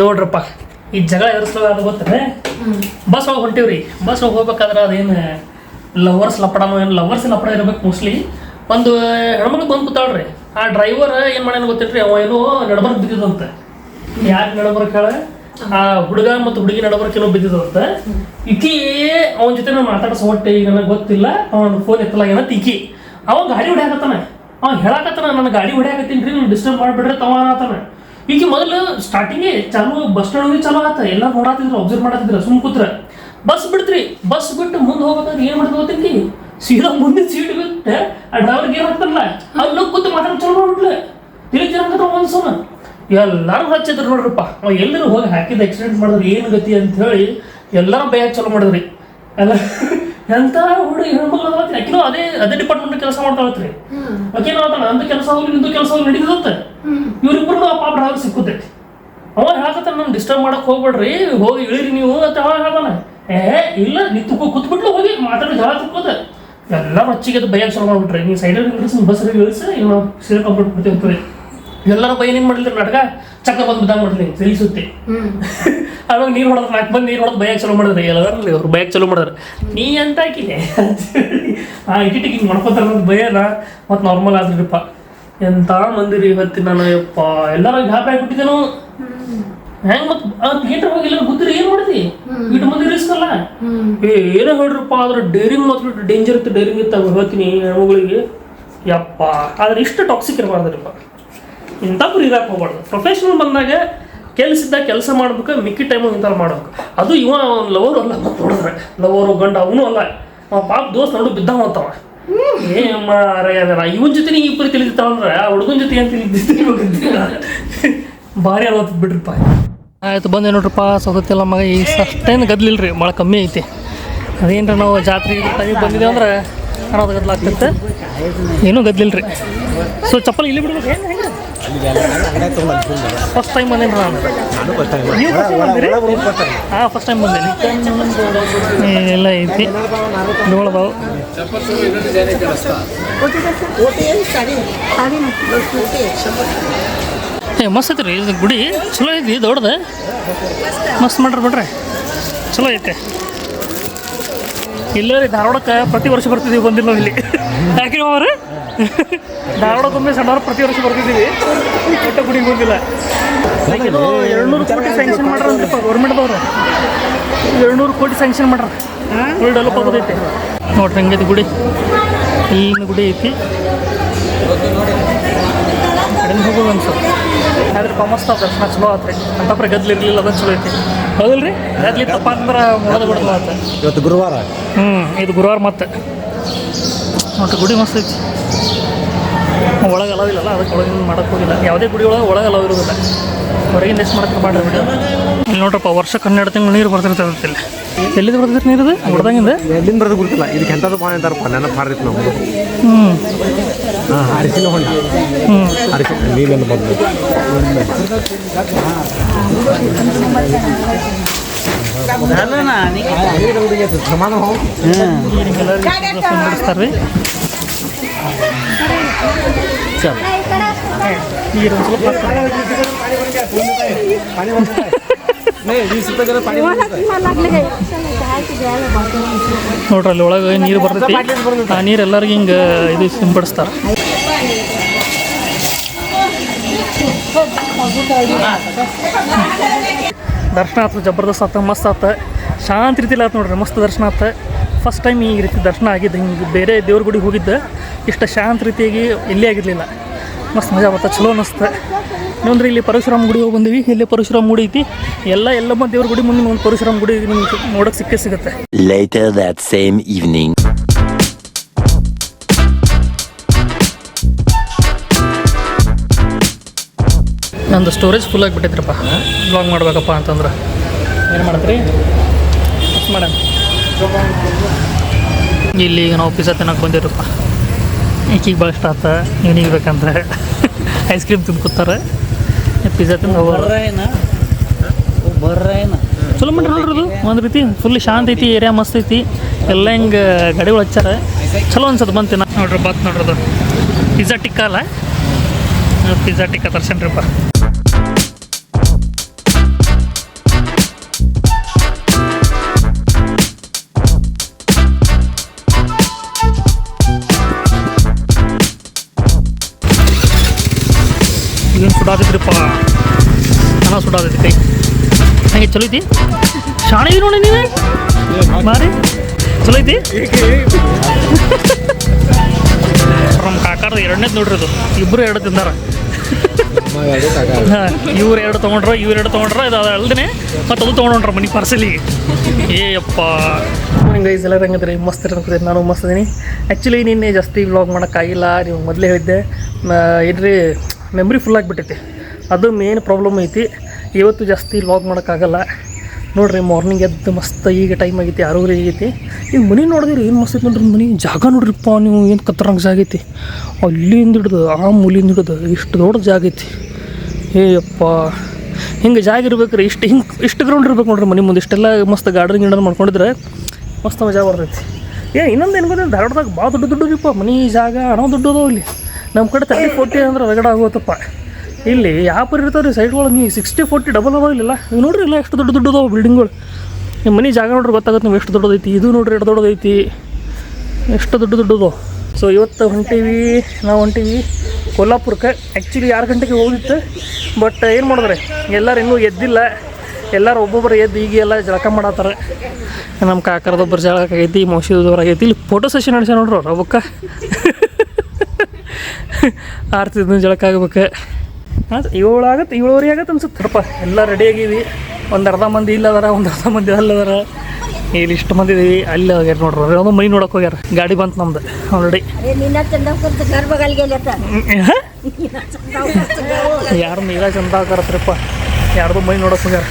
ನೋಡ್ರಪ್ಪ. ಈ ಜಗಳ ಎದುರಿಸ್ಲೋ ಅದು ಗೊತ್ತೇ ಬಸ್ ಒಳಗೆ ಹೊಂಟಿವ್ರಿ. ಬಸ್ ಒಳಗೆ ಹೋಗ್ಬೇಕಾದ್ರೆ ಅದೇನು ಲವರ್ಸ್ ಲಪಡನೋ ಏನು ಲವರ್ಸ್ ಲಪಡ ಇರ್ಬೇಕು ಮೋಸ್ಟ್ಲಿ ಒಂದು ಹೆಣ್ಮಕ್ಳು ಬಂದು ಕೂತಾಳ್ರಿ. ಆ ಡ್ರೈವರ್ ಏನು ಮಾಡ್ಯಾನ ಗೊತ್ತಿಲ್ರಿ ಅವ ಏನೋ ನಡಬರ್ಕ್ ಬಿದ್ದಿದಂತೆ ಯಾಕೆ ನಡಬರ್ಕ್ ಹೇಳ? ಆ ಹುಡುಗ ಮತ್ತು ಹುಡುಗಿ ನಡಬರ್ಕ್ ಏನೋ ಬಿದ್ದಿದಂತೆ ಇಕಿ ಅವನ ಜೊತೆ ನಾನು ಮಾತಾಡ್ಸ ಹೊಟ್ಟೆ ಈಗ ನನಗೆ ಗೊತ್ತಿಲ್ಲ. ಅವನ ಫೋನ್ ಎತ್ತಲ್ಲ ಏನಂತ ಈಕಿ. ಅವ ಗಾಡಿ ಹೊಡ್ಯಾಕತ್ತಾನ. ಅವ ಹೇಳಾಕತ್ತಾನ ನನ್ನ ಗಾಡಿ ಹೊಡ್ಯಾಕತ್ತೀನಿ ರೀ ನೀವು ಡಿಸ್ಟರ್ಬ್ ಮಾಡಿಬಿಡ್ರಿ ತವ ಅನ್ನತಾನ ಈಗ ಮೊದಲು ಸ್ಟಾರ್ಟಿಂಗೇ ಚಾಲು ಬಸ್ ಸ್ಟ್ಯಾಂಡ್ ಚಾಲೂ ಆತ. ಎಲ್ಲ ನೋಡಾತಿದ್ರು ಅಬ್ಸರ್ವ್ ಮಾಡತ್ತಿದ್ರ ಸುಮ್ ಕೂತ್ರ. ಬಸ್ ಬಿಡ್ತ್ರಿ. ಬಸ್ ಬಿಟ್ಟು ಮುಂದೆ ಹೋಗ್ಬೇಕಂದ್ರೆ ಏನು ಮಾಡ್ತಾ ಗೊತ್ತಿ ಸೀದಾ ಮುಂದೆ ಸೀಟ್ ಬಿಟ್ಟೆ ಆ ಡ್ರೈವರ್ಗೆ ಏನು ಹಾಕ್ತಾರಲ್ಲ ಅಲ್ಲಿ ಕೂತು ಮಾತಾಡ್ ಚಾಲೂ ಮಾಡ್ಬಿಟ್ಲೆ. ತಿಳಿತೀರ ಒಂದು ಸಮ ಎಲ್ಲಾರು ಹಚ್ಚಿದ್ರು ನೋಡ್ರಪ್ಪ. ಎಲ್ಲರೂ ಹೋಗಿ ಹಾಕಿದ ಆಕ್ಸಿಡೆಂಟ್ ಮಾಡಿದ್ರೆ. ಏನು ಗತಿ ಅಂತ ಹೇಳಿ ಎಲ್ಲರೂ ಭಯ ಚಲೋ ಮಾಡಿದ್ರಿ. ಅಲ್ಲ ಎಂತ ಹುಡುಗಿ ಹೆಣ್ಮಕ್ಳು ಅದಾವತ್ರಿ ಆಕಿನೂ ಅದೇ ಅದೇ ಡಿಪಾರ್ಟ್ಮೆಂಟ್ ಕೆಲಸ ಮಾಡ್ತಾಳತ್ರಿ. ಆಕೇನು ನೋಡ್ತಾಳೆ ಅಂದು ಕೆಲಸ ಹೋಗ್ಲಿ ನಿಂದು ಕೆಲಸ ಹೋಗ್ಲಿ ನಡೀತದಂತೆ ಇವ್ರಿಬ್ರು ಆ ಪಾಪ ಡ್ರಾಗ ಸಿಕ್ಕುತ್ತೈತಿ ಅವ ಹೇಳಕತ್ತಾನ ನಾನು ಡಿಸ್ಟರ್ಬ್ ಮಾಡಕ್ ಹೋಗ್ಬೇಡ್ರಿ ಹೋಗಿ ಇಳಿರಿ ನೀವು ಅಂತ ಅವ ಹೇಳ್ತಾನ. ಏ ಇಲ್ಲ ನಿಂತು ಕೂತ್ಬಿಟ್ಲು ಹೋಗಿ ಮಾತಾಡಿ ಜಗಳ ತಿಕ್ಕೋದ ಎಲ್ಲ ಮಚ್ಚಿಗೆ ಬೈಯಕ್ಕೆ ಶುರು ಮಾಡ್ಬಿಟ್ರಿ ನೀವು ಸೈಡಲ್ಲಿ ನಿಲ್ಲಿಸಿ ಬಸ್ ಇಳಿಸಿ ಇನ್ನು ಸೀರೆ ಕಂಪ್ಲೀಟ್ ಬಿಡ್ತೀವಿ ಅಂತೀವಿ ಎಲ್ಲರ ಬೈ ಏನ್ ಮಾಡಿದ್ರು ನಾಟಕ? ಚಕ್ರ ಬಂದು ಬಿದ್ದಂಗೆ ಮಾಡ್ಲಿ ತಿಳಿಸುತ್ತೆ. ಆವಾಗ ನೀರು ಹೊಡೆದ್ರೆ ನಾಲ್ಕು ಬಂದು ನೀರು ಹೊಡೆದು ಬೈಕ್ ಚಲೋ ಮಾಡಿದ್ರೆ ಎಲ್ಲರಲ್ಲಿ ಅವ್ರು ಬೈಕ್ ಚಲೋ ಮಾಡಿದ್ರೆ. ನೀ ಅಂತ ಹಾಕಿದೆ ಆ ಇಟಿಟಿಗೆ ಹಿಂಗೆ ಮಾಡ್ಕೊತಾರ ಭಯನ ಮತ್ತು ನಾರ್ಮಲ್ ಆದ್ರಿಪ್ಪ. ಎಂತ ಮಂದಿರಿ ಇವತ್ತು ನಾನು ಯಪ್ಪ ಎಲ್ಲರೂ ಗಾಬರಿ ಆಗ್ಬಿಟ್ಟಿದ್ದೇನು ಹೆಂಗ್ ಮತ್ ಥಿಯೇಟರ್ ಹೋಗಿ ಎಲ್ಲರೂ ಗೊತ್ತಿರಿ ಏನ್ ಮಾಡಿದಿ ಇಟ್ಟು ಮಂದಿ ರಿಸ್ಕ್ ಅಲ್ಲ? ಏನೋ ಹೇಳ್ರಪ್ಪ ಆದ್ರೆ ಡೇರಿಂಗ್ ಮಾತ್ರ ಡೇಂಜರ್ ಇತ್ತು ಡೇರಿಂಗ್ ಇತ್ತು ಹೇಳ್ತೀನಿ ಹೆಣ್ಮಗಳಿಗೆ. ಯಪ್ಪ ಆದ್ರೆ ಇಷ್ಟು ಟಾಕ್ಸಿಕ್ ಇರಬಾರ್ದ್ರಿಪ್ಪ. ಇಂಥ ಪುರಿ ಇರಕ್ಕೆ ಹೋಗ್ಬಾರ್ದು. ಪ್ರೊಫೆಷನಲ್ ಬಂದಾಗ ಕೆಲಸದ ಕೆಲಸ ಮಾಡ್ಬೇಕು, ಮಿಕ್ಕಿ ಟೈಮು ಇಂಥ ಮಾಡ್ಬೇಕು. ಅದು ಇವ ಲವರ್ ಅಲ್ಲ ನೋಡಿದ್ರೆ ಲವರು ಗಂಡ, ಅವನು ಅಲ್ಲ. ಅವ ಪಾಪ ದೋಸ್ತ್ ನೋಡು ಬಿದ್ದಾವ ಅಂತವ ಏ ಮಾರಾಯ ಇವನ್ ಜೊತೆ ಈ ಪರಿ ತಿಳಿದಿತ್ತಾವ ಅಂದ್ರೆ, ಆ ಹುಡುಗನ ಜೊತೆ ಏನು ತಿಳಿದಿದ್ದ ಭಾರಿ ಅನ್ವತ್ ಬಿಡ್ರಿಪ್ಪ. ಆಯ್ತು, ಬಂದೆ ನೋಡ್ರಪ್ಪ. ಸೌದತ್ತಿಲ್ಲ ಮಗ. ಈ ಅಷ್ಟೇನು ರೀ ಭಾಳ ಕಮ್ಮಿ ಐತಿ. ಅದೇನ್ರ ನಾವು ಜಾತ್ರೆ ಟೈಮಿಗೆ ಬಂದಿದ್ದೇವೆ ಅಂದ್ರೆ ಅನ್ನೋದು ಗದ್ಲಾಗ್ತಿರುತ್ತೆ ಏನೂ ರೀ ಸೊ ಚಪ್ಪಲ್ ಇಲ್ಲಿ ಬಿಡ್ಬೇಕು. ಫಸ್ಟ್ ಟೈಮ್ ಬಂದೇನ್ರಿ ನಾನು. ನೀವು ಫಸ್ಟ್ ಹಾಂ ಫಸ್ಟ್ ಟೈಮ್ ಬಂದೇನಿ. ಎಲ್ಲ ಐತಿ. ನೋಡ್ದಾವು ಏ, ಮಸ್ತ್ ಐತ್ರಿ, ಇದು ಗುಡಿ. ಚಲೋ ಐತಿ, ದೊಡ್ಡದು. ಮಸ್ತ್ ಮಾಡ್ರಿ ಬಿಡ್ರಿ. ಚಲೋ ಐತೆ. ಇಲ್ಲ ರೀ ಧಾರವಾಡಕ್ಕೆ ಪ್ರತಿ ವರ್ಷ ಬರ್ತಿದ್ದೀವಿ ಬಂದಿಲ್ಲ ಇಲ್ಲಿ. ಯಾಕೆ ಅವ್ರು ಧಾರವಾಡಕ್ಕೊಮ್ಮೆ ಸಣ್ಣವ್ರು ಪ್ರತಿ ವರ್ಷ ಬರ್ತಿದ್ದೀವಿ ಕೆಟ್ಟ ಗುಡಿಗೆ ಬಂದಿಲ್ಲ ಎರಡ್ನೂರು ಕೋಟಿ ಸ್ಯಾಂಕ್ಷನ್ ಮಾಡ್ರ ಅಂತಪ್ಪ ಗೌರ್ಮೆಂಟ್ದವ್ರು ಎರಡ್ನೂರು ಕೋಟಿ ಸ್ಯಾಂಕ್ಷನ್ ಮಾಡ್ರ ಫುಲ್ ಡೆವಲಪ್ ಆಗೋದೈತೆ. ನೋಡ್ರಿ, ಹಂಗೈತಿ ಗುಡಿ. ಇಲ್ಲಿನ ಗುಡಿ ಐತಿ. ಹೋಗೋದು ಅನ್ಸುತ್ತೆ ಆದ್ರೆ ಕಾಮರ್ಸ್ ದರ್ಶನ ಚಲೋ ಆತ್ರಿ. ಅಂತಪ್ರ ಗದ್ಲು ಇರಲಿಲ್ಲ ಅದನ್ನ ಚಲೋ ಐತಿ. ಹೌದಲ್ರಿ? ಗದ್ಲಿ ತಪ್ಪ ಅಂದ್ರೆ ಮೊದಲು ಬಿಡಲ್ಲ ಆತ ಇವತ್ತು ಗುರುವಾರ. ಹ್ಞೂ ಇದು ಗುರುವಾರ ಮತ್ತೆ. ಮತ್ತು ಗುಡಿ ಮಸ್ತ್ ಐತಿ. ಒಳಗೆ ಅಲಾವ್ ಇಲ್ಲಲ್ಲ ಅದಕ್ಕೆ ಒಳಗಿಂದ ಮಾಡಕ್ಕೆ ಹೋಗಿಲ್ಲ. ಯಾವುದೇ ಗುಡಿ ಒಳಗೆ ಒಳಗೆ ಅಲಾವ್ ಇರೋದಿಲ್ಲ. ಹೊರಗಿಂದ ಎಷ್ಟು ಮಾಡಕ್ಕೆ ಮಾಡ್ರಿ ಬಿಡಿ ಇಲ್ಲಿ ನೋಡ್ರಪ್ಪ ವರ್ಷಕ್ಕೆ ಹನ್ನೆರಡು ತಿಂಗಳು ನೀರು ಬರ್ತಿರ್ತದೆ ಇಲ್ಲಿ. ಎಲ್ಲಿಂದ ಬರ್ತೈತೆ ನೀರು ಅದು ಹೊಡೆದಂಗಿಂದ ಎಲ್ಲಿಂದ ಬರೋದು ಗೊತ್ತಿಲ್ಲ ಇದಕ್ಕೆ ಎಂಥದ್ದು ಪಾನಿ ಅಂತಾರಪ್ಪ ನೆನಪು ಹಾರಿತ್ತು ನಾವು. ಹ್ಞೂ ಅರಿಶಿನ ಹೊಂಡ ಹ್ಞೂ ಅರಿಶಿನ ನೀರಿಂದ ಬಂದು ಸಮಾನ ನಡೆಸ್ತಾರೆ ರೀ ನೀರು ಒಂದು ಸ್ವಲ್ಪ ಹಾಕ್ತಾರೆ. ನೋಡ್ರಿ ಅಲ್ಲಿ ಒಳಗೆ ನೀರು ಬರ್ತೈತಿ. ಆ ನೀರು ಎಲ್ಲರಿಗೂ ಹಿಂಗೆ ಇದು ಸಿಂಪಡಿಸ್ತಾರೆ. ದರ್ಶನ ಆತ ಜಬರ್ದಸ್ತ್ ಆತ ಮಸ್ತ್ ಆತ. ಶಾಂತ ರೀತಿಲಿ ಆತು ನೋಡ್ರಿ ಮಸ್ತ್ ದರ್ಶನ ಆತ. ಫಸ್ಟ್ ಟೈಮ್ ಈ ರೀತಿ ದರ್ಶನ ಆಗಿದ್ದು ಹಿಂಗೆ ಬೇರೆ ದೇವ್ರ ಗುಡಿಗೆ ಹೋಗಿದ್ದೆ. ಇಷ್ಟು ಶಾಂತ ರೀತಿಯಾಗಿ ಎಲ್ಲಿ ಆಗಿರಲಿಲ್ಲ. ಮಸ್ತ್ ಮಜಾ ಬರ್ತಾ ಚಲೋ ಅನಿಸ್ತು. ಇನ್ನೊಂದ್ರೆ ಇಲ್ಲಿ ಪರಶುರಾಮ ಗುಡಿ ಹೋಗಿ ಬಂದೀವಿ. ಇಲ್ಲಿ ಪರಶುರಾಮ ಗುಡಿ ಐತಿ. ಎಲ್ಲ ಎಲ್ಲಮ್ಮ ದೇವ್ರ ಗುಡಿ ಮುಂದೆ ಒಂದು ಪರಶುರಾಮ ಗುಡಿ ನಿಮ್ಗೆ ನೋಡಕ್ಕೆ ಸಿಕ್ಕೇ ಸಿಗುತ್ತೆ. ಲೈಟರ್ ದಟ್ ಸೇಮ್ ಈವ್ನಿಂಗ್ ನಂದು ಸ್ಟೋರೇಜ್ ಫುಲ್ ಆಗಿಬಿಟ್ಟಿದ್ರಪ್ಪ. ಬ್ಲಾಗ್ ಮಾಡ್ಬೇಕಪ್ಪ ಅಂತಂದ್ರೆ. ಏನು ಮಾಡ್ತೀರಿ? ಮೇಡಮ್ ಇಲ್ಲಿ ಈಗ ನಾವು ಪಿಜ್ಜಾ ತಿನ್ನಕ್ಕೆ ಬಂದಿರಪ್ಪ ಈಕೀಗ ಭಾಳ ಇಷ್ಟ ಆತ. ಇವ್ನಿಗೆ ಬೇಕಂದ್ರೆ. ಐಸ್ ಕ್ರೀಮ್ ತಿಂದು ಕೂತಾರೆ. ಪಿಜ್ಜಾ ತಿಂದು ಹೋಗೋರು. ಚಲೋ ಮಾಡ್ರಿ ನೋಡ್ರಿ ಅದು. ಒಂದು ರೀತಿ ಫುಲ್ ಶಾಂತ ಐತಿ ಏರಿಯಾ ಮಸ್ತ್ ಐತಿ. ಎಲ್ಲ ಹಿಂಗೆ ಗಾಡಿಗಳು ಹಚ್ಚಾರ. ಚಲೋ ಅನ್ಸತ್ತೆ ಬಂತು ನಾ ನೋಡ್ರಿ ಬಾತ್ ನೋಡ್ರಿ ಅದು. ಪಿಜ್ಜಾ ಟಿಕ್ಕ ಅಲ್ಲ? ಪಿಜ್ಜಾ ಟಿಕ್ಕ ತರ್ಸೇನ್ರಿಪ್ಪ. ಚೆನ್ನಾಗಿ ಸುಡಾತೈತಿ ಕೈ ಹಂಗೆ ಚಲೋ ಐತಿ? ಶಾಣೆ ನೋಡಿ ನೀವೇ ಮಾರಿ. ಚಲೋ ಐತಿ? ನಮ್ಮ ಕಾಕಾರದ ಎರಡನೇದು ನೋಡ್ರಿ ಅದು. ಇಬ್ಬರು ಎರಡು ತಿಂದಾರ. ಇವ್ರು ಎರಡು ತೊಗೊಂಡ್ರ, ಇವ್ರು ಎರಡು ತೊಗೊಂಡ್ರ, ಇದು ಅಲ್ದೇ ಮತ್ತೆ ಅದು ತೊಗೊಂಡ್ರ ಮನೆ ಪಾರ್ಸಲಿಗೆ ಏಯಪ್ಪ ನಿಮ್ಗೆ ಗೈಸ್ ಎಲ್ಲರೂ ಹೆಂಗದ್ರಿ ಮಸ್ತ್ ಇರ್ತದೆ ನಾನು ಮಸ್ತ್ ಇದೀನಿ ಆ್ಯಕ್ಚುಲಿ ನಿನ್ನೆ ಜಾಸ್ತಿ ವ್ಲಾಗ್ ಮಾಡೋಕ್ಕಾಗಿಲ್ಲ ನೀವು ಮೊದಲೇ ಹೇಳಿದ್ದೆ. ಏನ್ರಿ ಮೆಮ್ರಿ ಫುಲ್ ಆಗಿಬಿಟ್ಟೈತಿ. ಅದು ಮೇನ್ ಪ್ರಾಬ್ಲಮ್ ಐತಿ. ಇವತ್ತು ಜಾಸ್ತಿ ವಾಕ್ ಮಾಡೋಕ್ಕಾಗಲ್ಲ. ನೋಡ್ರಿ ಮಾರ್ನಿಂಗ್ ಎದ್ದು ಮಸ್ತ್ ಈಗ ಟೈಮ್ ಆಗೈತಿ, ಆರೂವರೆ ಆಗೈತಿ. ಈಗ ಮನೆ ನೋಡಿದ್ರಿ, ಏನು ಮಸ್ತ್ ನೋಡ್ರಿ ಮನೆ. ಜಾಗ ನೋಡ್ರಿಪ್ಪ, ನೀವು ಏನು ಕತ್ತರಂಗ ಜಾಗ ಐತಿ. ಅಲ್ಲಿಂದ ಹಿಡ್ದು, ಆ ಮೂಲಿಂದ ಹಿಡ್ದು, ಇಷ್ಟು ದೊಡ್ಡ ಜಾಗ ಐತಿ. ಏಯಪ್ಪ ಹಿಂಗೆ ಜಾಗ ಇರ್ಬೇಕ್ರಿ, ಇಷ್ಟು ಹಿಂಗೆ, ಇಷ್ಟು ಗ್ರೌಂಡ್ ಇರ್ಬೇಕು ನೋಡ್ರಿ ಮನೆ ಮುಂದೆ. ಇಷ್ಟೆಲ್ಲ ಮಸ್ತ್ ಗಾರ್ಡನ್ ಗಿಡನ್ ಮಾಡ್ಕೊಂಡಿದ್ರೆ ಮಸ್ತ್ ಮಜಾ ಬರ್ತೈತಿ. ಏ, ಇನ್ನೊಂದು ಏನು ಗೊತ್ತಿಲ್ಲ ಧಾರವಾಡದಾಗ ಭಾಳ ದೊಡ್ಡ ದೊಡ್ಡದಿಪ್ಪ. ಮನೆ ಜಾಗ ಹಣ ದೊಡ್ಡದು ಇಲ್ಲಿ. ನಮ್ಮ ಕಡೆ ತರ್ಟಿ ಫೋರ್ಟಿ ಅಂದ್ರೆ ರಗಡ ಆಗೋತಪ್ಪ. ಇಲ್ಲಿ ಯಾವ ಪರಿ ಇರ್ತಾವೆ ರೀ ಸೈಟ್ಗಳು ನೀವು ಸಿಕ್ಸ್ಟಿ ಫೋರ್ಟಿ ಡಬಲ್ ಅದಾವ ಇಲ್ಲ ನೋಡ್ರಿ ಇಲ್ಲ ಎಷ್ಟು ದೊಡ್ಡ ದೊಡ್ಡದವ ಬಿಲ್ಡಿಂಗ್ಗಳು ನಿಮ್ಮ ಮನೆ ಜಾಗ ನೋಡ್ರಿ ಗೊತ್ತಾಗುತ್ತೆ ನೀವು ಎಷ್ಟು ದೊಡ್ಡದೈತಿ. ಇದು ನೋಡ್ರಿ ಎಷ್ಟು ದೊಡ್ಡದೈತಿ. ಎಷ್ಟು ದೊಡ್ಡ ದೊಡ್ಡದು ಸೊ ಇವತ್ತು ಹೊಂಟೀವಿ, ನಾವು ಹೊಂಟೀವಿ ಕೊಲ್ಲಾಪುರಕ್ಕೆ. ಆ್ಯಕ್ಚುಲಿ ಆರು ಗಂಟೆಗೆ ಹೋಗಿತ್ತು. ಬಟ್ ಏನು ಮಾಡಿದ್ರೆ? ಎಲ್ಲರೂ ಇನ್ನೂ ಎದ್ದಿಲ್ಲ. ಎಲ್ಲರೂ ಒಬ್ಬೊಬ್ಬರು ಎದ್ದು ಈಗ ಎಲ್ಲ ಜಳಕ ಮಾಡತ್ತಾರೆ. ನಮ್ಮ ಕಾಕರದೊಬ್ಬರು ಜಳಕ ಆಗೈತಿ ಮೌಸಿದವ್ರು ಆಗೈತಿ. ಇಲ್ಲಿ ಫೋಟೋ ಸೆಷನ್ ನಡೆಸ ನೋಡ್ರಿ ಅವ್ರು ಅವಕ್ಕ ಆರ್ತಿದ್ದು ಜಳಕ ಆಗ್ಬೇಕು. ಹಾಂ ಏಳು ಆಗತ್ತೆ ಏಳುವರೆ ಆಗತ್ತೆ ಅನ್ಸುತ್ತಪ್ಪ ಎಲ್ಲ ಆಗಿದ್ವಿ. ಒಂದು ಅರ್ಧ ಮಂದಿ ಇಲ್ಲದಾರ ಒಂದು ಅರ್ಧ ಮಂದಿ ಅಲ್ಲದಾರ ಇಲ್ಲಿ ಇಷ್ಟು ಮಂದಿ ಇದೀವಿ. ಅಲ್ಲಿ ಹೋಗ್ಯಾರ ನೋಡ್ರಿ ಒಂದು ಮೈ ನೋಡಕ್ಕೆ ಹೋಗ್ಯಾರ. ಗಾಡಿ ಬಂತು ನಮ್ದು ಆಲ್ರೆಡಿ ಯಾರು ನೀರ ಚಂದ ಕರತ್ರಪ್ಪ ಯಾರ್ದು ಮೈ ನೋಡಕ್ಕೆ ಹೋಗ್ಯಾರ?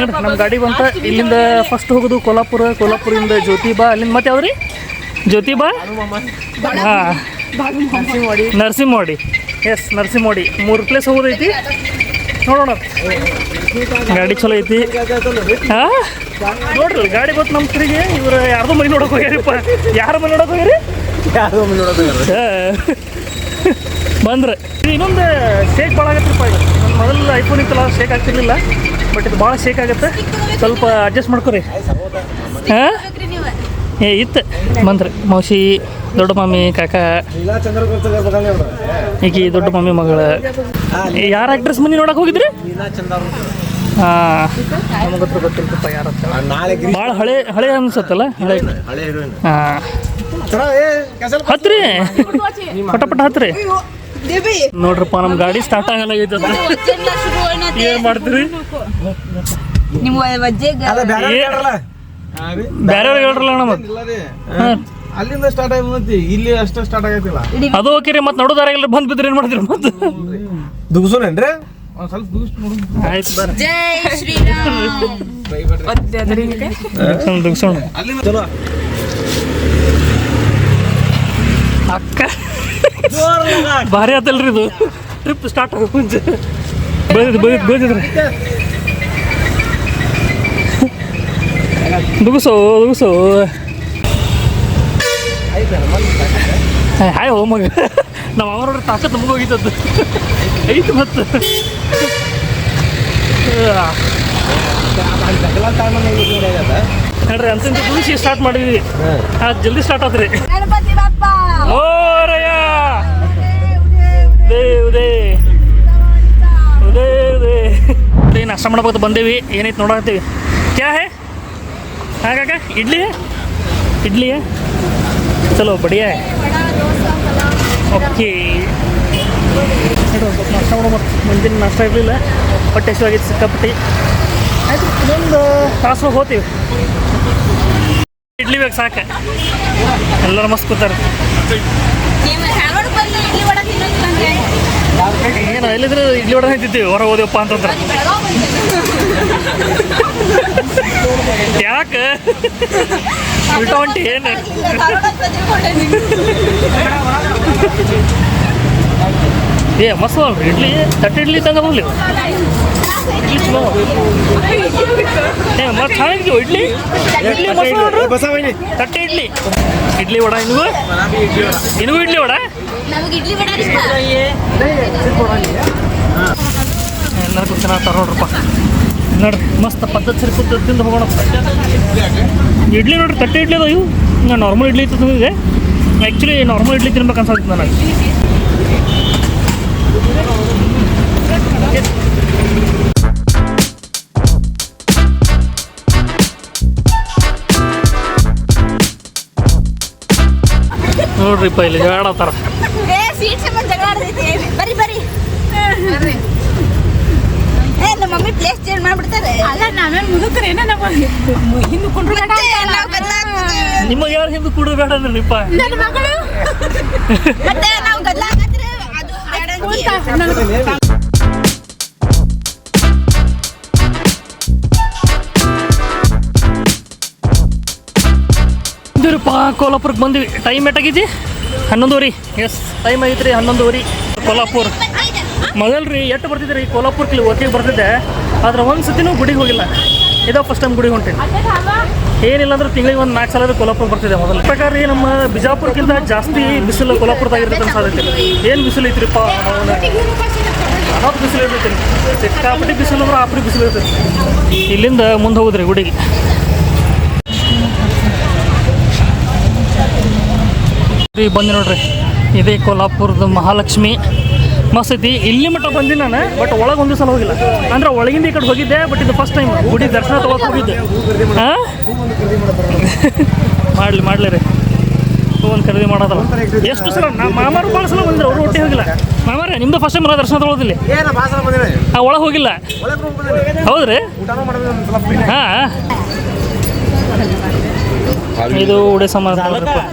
ನಮ್ಮ ಗಾಡಿ ಬಂತ. ಇಲ್ಲಿಂದ ಫಸ್ಟ್ ಹೋಗುದು ಕೋಲ್ಹಾಪುರ. ಕೋಲ್ಹಾಪುರದಿಂದ ಜ್ಯೋತಿಬಾ ಅಲ್ಲಿಂದ ಮತ್ತೆ ಯಾವ್ರಿ ಜ್ಯೋತಿಬಾ ಹಾಂ. ನರಸಿಂಹವಾಡಿ ಎಸ್ ನರಸಿಂಹವಾಡಿ ಮೂರು ಪ್ಲೇಸ್ ಹೋಗೋದೈತಿ. ನೋಡೋಣ. ಗಾಡಿ ಚಲೋ ಐತಿ. ಹಾಂ ನೋಡ್ರಿ ಗಾಡಿ ಗೊತ್ತು ನಮ್ಮ ತಿರುಗಿ ಇವ್ರು ಯಾರ್ದು ಮೈ ನೋಡೋಕೆ ಹೋಗ್ಯಾರಿಪ್ಪ. ಯಾರ ಮನೆ ನೋಡಕ್ ಹೋಗ್ಯಾರಿ? ಯಾರು ಮನೆ ನೋಡೋದು ಹಾ. ಬಂದ್ರೆ. ಇನ್ನೊಂದು ಶೇಕ್ ಭಾಳ ಆಗತ್ತಪ್ಪ ಇದು. ನನ್ನ ಮೊದಲು ಐಫೋನ್ ಇತ್ತಲ್ಲ ಶೇಕ್ ಆಗ್ತಿರ್ಲಿಲ್ಲ ಬಟ್ ಇದು ಭಾಳ ಶೇಕ್ ಆಗುತ್ತೆ. ಸ್ವಲ್ಪ ಅಡ್ಜಸ್ಟ್ ಮಾಡ್ಕೊರಿ. ಹಾಂ? ಏ ಇತ್ತು. ಬಂದ್ರಿ. ಮೌಸಿ ದೊಡ್ಡ ಮಮ್ಮಿ ಕಾಕ. ಈಕಿ ದೊಡ್ಡ ಮಮ್ಮಿ ಮಗಳ. ಯಾರು ಆಕ್ಟ್ರೆಸ್ ಮನೆ ನೋಡಕ್ಕೆ ಹೋಗಿದ್ರಿ? ಭಾಳ ಹಳೆ ಹಳೆ ಅನ್ಸತ್ತಲ್ಲ? ಹಳೆ ಹಾಂ ಹತ್ರಿ. ಪಟ ಪಟ ಹತ್ರಿ. ನೋಡ್ರಪ್ಪ ನಮ್ಮ ಗಾಡಿ ಸ್ಟಾರ್ಟ್ ಆಗಲ್ಲ ಏನ್ ಮಾಡ್ತೀರಿ? ಬೇರೆ ಹೇಳ್ರಲ್ಲ ಅಣ್ಣ ಮತ್ತೆ? ಹಾಂ. ಅಲ್ಲಿಂದ ಸ್ಟಾರ್ಟ್ ಆಗಿ ಇಲ್ಲಿ ಅಷ್ಟೇ ಸ್ಟಾರ್ಟ್ ಆಗತ್ತಿಲ್ಲ ಅದು ಓಕೆ ರೀ ಮತ್ತೆ ನಡುದಾರ ಇಲ್ಲ ಬಂದು ಬಿದ್ರೆ ಏನು ಮಾಡ್ತೀರಿ ಮತ್ತೆ? ದುಗ್ಸೋನೇನ್ರಿ ಒಂದ್ ಸ್ವಲ್ಪ ದುಗ್ಸ್ ನೋಡು. ಆಯ್ತು ಬರ್ರಿ. ಜೈ ಶ್ರೀರಾಮ್. ದುಗ್ಸೋಣ. ಅಲ್ಲಿಂದ ಚಲೋ. ಅಕ್ಕ. ಭಾರಿ ಆತಲ್ರಿ ಇದು. ಟ್ರಿಪ್ ಸ್ಟಾರ್ಟ್ ಆಗೋ ಮುಂಚೆ. ಬೆಳೆದಿದ್ದು ದುಗುಸೋ ದುಗುಸೋ ಹಾಯ್ ಹೋ ಮಗ ನಮ್ಮ ಅವ್ರ ತಾಕತ್ ನಮ್ಗೆ ಹೋಗಿದ್ದದ್ದು. ಐತಿ ಮತ್ತೆ. ನೋಡ್ರಿ ಅಂತ ತುಳಸಿ ಸ್ಟಾರ್ಟ್ ಮಾಡಿದ್ವಿ. ಹಾಂ. ಜಲ್ದಿ ಸ್ಟಾರ್ಟ್ ಆತ್ರಿ. ಓರಯ್ಯ. ಉದೇ ಉದೇ ಉದೇ ಉದೇ ನಾಷ್ಟ ಮಾಡಬೇಕು ಬಂದೇವಿ. ಏನೈತೆ ನೋಡತ್ತೀವಿ ಕ್ಯಾ ಹೇ? ಹಾಂ ಕಾಕ ಇಡ್ಲಿ? है? ಇಡ್ಲಿ? है? ಚಲೋ ಬಡಿಯ. ಓಕೆ. ನಾಷ್ಟ ಮಾಡೋ ಮುಂದಿನ ನಾಷ್ಟ ಇರಲಿಲ್ಲ. ಹೊಟ್ಟೆ ಹಸಿವಾಗಿತ್ತು ಸಿಕ್ಕಾಪಟ್ಟಿ. ಆಯ್ತು ಇನ್ನೊಂದು ತಾಸು ಹೋತೀವಿ ಇಡ್ಲಿ ಬೇಕು ಸಾಕು. ಎಲ್ಲರೂ ಮಸ್ತ್ ಕೂತಾರೆ ನೀವು ಧಾರವಾಡ ಬಂದು ಇಡ್ಲಿ ವಡ ತಿನ್ನೋದು ನಂಗೆ ಏನು ಎಲ್ಲಿದ್ರೆ? ಇಡ್ಲಿ ಹೊಡೆ ನಿಂತಿದ್ದೀವಿ ಹೊರ ಹೋದೆವಪ್ಪ ಅಂತಂದ್ರೆ. ಯಾಕೆ? ಉಲ್ಟಾ ಹೊಂಟಿ ಏನು? ಏ ಮಸ್ತ್ ಇಡ್ಲಿ ತಟ್ಟೆ ಇಡ್ಲಿ ತಂಗ ಹೋಗ್ಲಿ ಇಡ್ಲಿ ಚಲೋ ಏ ಮತ್ತೆ ಚೆನ್ನಾಗಿದ್ವು ಇಡ್ಲಿ? ಇಡ್ಲಿ ಮಸ್ತ್ ತಟ್ಟೆ ಇಡ್ಲಿ. ಇಡ್ಲಿ ವಡ ನಿನಗೂ? ನಿನಗೂ ಇಡ್ಲಿ ವಡ? ನಮಗೆ ಇಡ್ಲಿ ಇಷ್ಟ. ಎಲ್ಲರೂ ಕೂತು ನಾವು ನೋಡ್ರಪ್ಪ ನೋಡ್ರಿ ಮಸ್ತ್ ಪದ್ಧತಿ ಸರಿ ಕೂತು ತಿಂದು ಹೋಗೋಣ. ಇಡ್ಲಿ ನೋಡ್ರಿ, ತಟ್ಟೆ ಇಡ್ಲಿ ಅದಾವ ಇವು. ನಾರ್ಮಲ್ ಇಡ್ಲಿ ಇತ್ತು ನಿಮಗೆ ಆ್ಯಕ್ಚುಲಿ ನಾರ್ಮಲ್ ಇಡ್ಲಿ ತಿನ್ಬೇಕು ಅನ್ಸುತ್ತೆ ನನಗೆ. ನೋಡ್ರಿಪ್ಪ ಇಲ್ಲಿ ಜಗಳ ಆಡ್ತೈತಿ. ಬರಿ ಬರಿ. ಏ ನಮ್ಮ ಮಮ್ಮಿ ಪ್ಲೇಸ್ ಚೇಂಜ್ ಮಾಡ್ಬಿಡ್ತಾರೆ. ಅಲ್ಲ ನಾವೇನು ಮುದುಕ್ರೇನ ನಮ್ಮ ಹಿಂದೆ ಕುಂಡ್ರು ಮತ್ತೆ ನಿಮಗೆ ಯಾರು ಹಿಂದೆ ಕೂಡ ಬೇಡ ಅಂದ್ರಿಪ್ಪ ನನ್ನ ಮಗಳು. ಮತ್ತೆ ನಾವು ಗದ್ಲಾಗತ್ರೆ ಅದು ಬಂದಿರಪ್ಪ ಕೋಲಾಪುರಕ್ಕೆ ಬಂದ್ವಿ. ಟೈಮ್ ಎಟ್ಟಾಗಿದ್ದಿ ಹನ್ನೊಂದುವರೆ. ಎಸ್ ಟೈಮ್ ಆಗೈತ್ರಿ ಹನ್ನೊಂದುವರೆ. ಕೋಲ್ಹಾಪುರ ಮೊದಲ್ರಿ, ಎಷ್ಟು ಬರ್ತಿದ್ರಿ? ಕೋಲಾಪುರಕ್ಕೆ ಓಕೆ ಬರ್ತಿದ್ದೆ. ಆದ್ರೆ ಒಂದು ಸತಿನೂ ಗುಡಿಗೆ ಹೋಗಿಲ್ಲ. ಇದೋ ಫಸ್ಟ್ ಟೈಮ್ ಗುಡಿಗೆ ಹೊಂಟೀನಿ. ಏನಿಲ್ಲ ಅಂದ್ರೆ ತಿಂಗಳಿಗೆ ಒಂದು ನಾಲ್ಕು ಸಲ ಕೋಲಾಪುರ ಬರ್ತಿದೆ ಮೊದಲು. ಪ್ರಕಾರ ರೀ ನಮ್ಮ ಬಿಜಾಪುರಕ್ಕಿಂತ ಜಾಸ್ತಿ ಬಿಸಿಲು ಕೋಲ್ಹಾಪುರದಾಗ ಇರ್ತೈತೆ ಅನ್ಸಾದೈತಿ ಏನು ಬಿಸಿಲು ಐತ್ರಿಪ್ಪ? ಬಿಸಿಲು ಇರ್ತೈತಿ ಸಿಕ್ಕಾಪಟ್ಟಿ ಬಿಸಿಲು ಅಂದ್ರೆ ಆಪ್ರಿ ಬಿಸಿಲು ಇರ್ತೈತಿ ಇಲ್ಲಿಂದ ಮುಂದೆ ಹೋಗುದ್ರಿ ಗುಡಿಗೆ. ಬಂದೆ ನೋಡ್ರಿ. ಇದೇ ಕೋಲ್ಹಾಪುರದ ಮಹಾಲಕ್ಷ್ಮಿ. ಮಸ್ತ್ ಐತಿ. ಇಲ್ಲಿ ಮಟ್ಟ ಬಂದಿಲ್ಲ ನಾನು ಬಟ್ ಒಳಗೆ ಒಂದು ಸಲ ಹೋಗಿಲ್ಲ. ಅಂದ್ರೆ ಒಳಗಿಂದ ಈ ಕಡೆ ಹೋಗಿದ್ದೆ ಬಟ್ ಇದು ಫಸ್ಟ್ ಟೈಮ್ ಗುಡಿ ದರ್ಶನ ತಗೋಕೆ ಹೋಗಿದ್ದೆ. ಹಾಂ ಮಾಡಲಿ ಮಾಡಲಿ ರೀ. ಒಂದು ಖರೀದಿ ಮಾಡೋದಲ್ಲ. ಎಷ್ಟು ಸಲ ನಾ ಮಾಮಾರು ಭಾಳ ಸಲ ಬಂದ್ರೆ ಅವರು ಒಟ್ಟಿಗೆ ಹೋಗಿಲ್ಲ. ಮಾಮಾರ ನಿಮ್ದು ಫಸ್ಟ್ ಟೈಮ್ ದರ್ಶನ ತಗೊಳ್ಳೋದಿಲ್ಲ ಆ ಒಳಗೆ ಹೋಗಿಲ್ಲ? ಹೌದ್ರಿ? ಹಾ ಮಾಡೋದು ಒಂದು ಸಲ ಫ್ರೀ ಹಾಂ. ಇದು ಉಡೆ ರೂಪಾಯಿ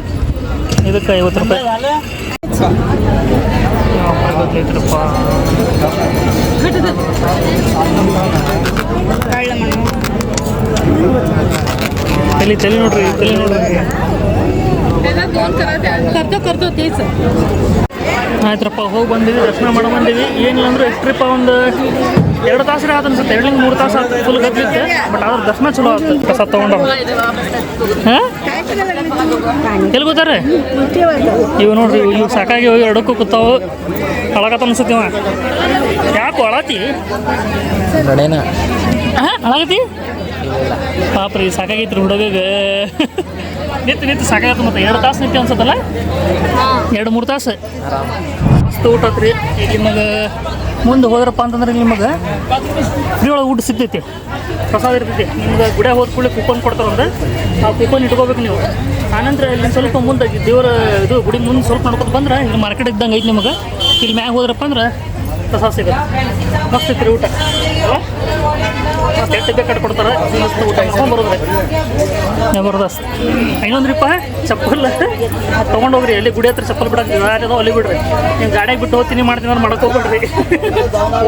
ಇದಕ್ಕೆ ಐವತ್ತು ರೂಪಾಯಿ. ಐವತ್ತೈದು ತಲೆ ತಲೆ ನೋಡ್ರಿ ತಲೆ ನೋಡ್ರಿ. ಆಯ್ತರಪ್ಪ ಹೋಗಿ ಬಂದಿವಿ ದರ್ಶನ ಮಾಡಿ ಬಂದಿವಿ. ಏನಿಲ್ಲ ಅಂದ್ರೆ ಎಷ್ಟ್ರಿಪ್ಪ ಒಂದು ಎರಡು ತಾಸು ಆತ ಅನ್ಸುತ್ತೆ. ಎರಡ್ಲಿಂಗ್ ಮೂರು ತಾಸು ಆತು ಫುಲ್ ಗದ್ಲಿತ್ತೆ ಬಟ್ ಆದ್ರೆ ದರ್ಶನ ಚಲೋ ಆಗ್ತದೆ ಕಸ ತೊಗೊಂಡು ಹಾಂ? ಎಲ್ಲಿ ಗೊತ್ತಾರೆ ಇವು ನೋಡ್ರಿ ಇವು ಸಾಕಾಗಿ ಹೋಗಿ ಎರಡಕ್ಕೂ ಕೂತಾವು. ಅಳಗತ್ತ ಅನ್ಸುತ್ತೆ ಇವ. ಯಾಕೆ ಅಳತಿ? ಅಳಗತಿ ಪಾಪ ರೀ ಸಾಕಾಗೈತ್ರಿ ಹುಡುಗಗೆ ನಿಂತು ನಿಂತು ಸಾಕಾಗತ್ತೆ ಮತ್ತೆ. ಎರಡು ತಾಸು ನಿಂತು ಅನ್ಸತ್ತಲ್ಲ? ಎರಡು ಮೂರು ತಾಸು. ಮಸ್ತ್ ಊಟ ಆತ್ರಿ. ಈಗ ನಿಮಗೆ ಮುಂದೆ ಹೋದ್ರಪ್ಪ ಅಂತಂದ್ರೆ ನಿಮಗೆ ಫ್ರೀ ಒಳಗೆ ಊಟ ಸಿಗ್ತೈತಿ. ಪ್ರಸಾದ ಇರ್ತೈತಿ. ನಿಮ್ಗೆ ಗುಡಿಯಾಗ ಹೋದ ಕೂಡಲೇ ಕೂಪನ್ ಕೊಡ್ತಾರಂದ್ರೆ ಆ ಕೂಪನ್ ಇಟ್ಕೋಬೇಕು ನೀವು. ಆನಂತರ ಇಲ್ಲಿ ಸ್ವಲ್ಪ ಮುಂದೆ ದೇವರ ಇದು ಗುಡಿ ಮುಂದೆ ಸ್ವಲ್ಪ ನೋಡ್ಕೊತ ಬಂದ್ರೆ ಇಲ್ಲಿ ಮಾರ್ಕೆಟ್ ಇದ್ದಂಗೆ ಐತಿ ನಿಮಗೆ. ಇಲ್ಲಿ ಮ್ಯಾಗ ಹೋದ್ರಪ್ಪ ಅಂದ್ರೆ ಪ್ರಸಾದ ಸಿಗುತ್ತೆ. ಮಸ್ತ್ ಐತ್ರಿ ಊಟ. ಮತ್ತೆ ಎಷ್ಟು ಬೇಕಾದ್ರೆ ಕೊಡ್ತಾರೆ ಮಸ್ತ್ ಊಟ ಮಾಡ್ಕೊಂಡು ಬರೋದ್ರಿ. ಜಬರ್ದಸ್ತ್ ಇನ್ನೊಂದ್ರಿಪ್ಪ, ಚಪ್ಪಲ್. ತೊಗೊಂಡು ಹೋಗ್ರಿ ಎಲ್ಲಿ ಗುಡಿ ಹತ್ರ ಚಪ್ಪಲ್ ಬಿಡಕ್ಕೆ ಯಾರ್ಯಾದೋ ಅಲ್ಲಿ ಬಿಡ್ರಿ. ನೀವು ಗಾಡಿಯಾಗ ಬಿಟ್ಟು ಹೋಗ್ತೀನಿ, ಮಾಡ್ತೀನಿ ಅಂದ್ರೆ ಮಾಡಕ್ಕೆ ಹೋಗ್ಬಿಡ್ರಿ.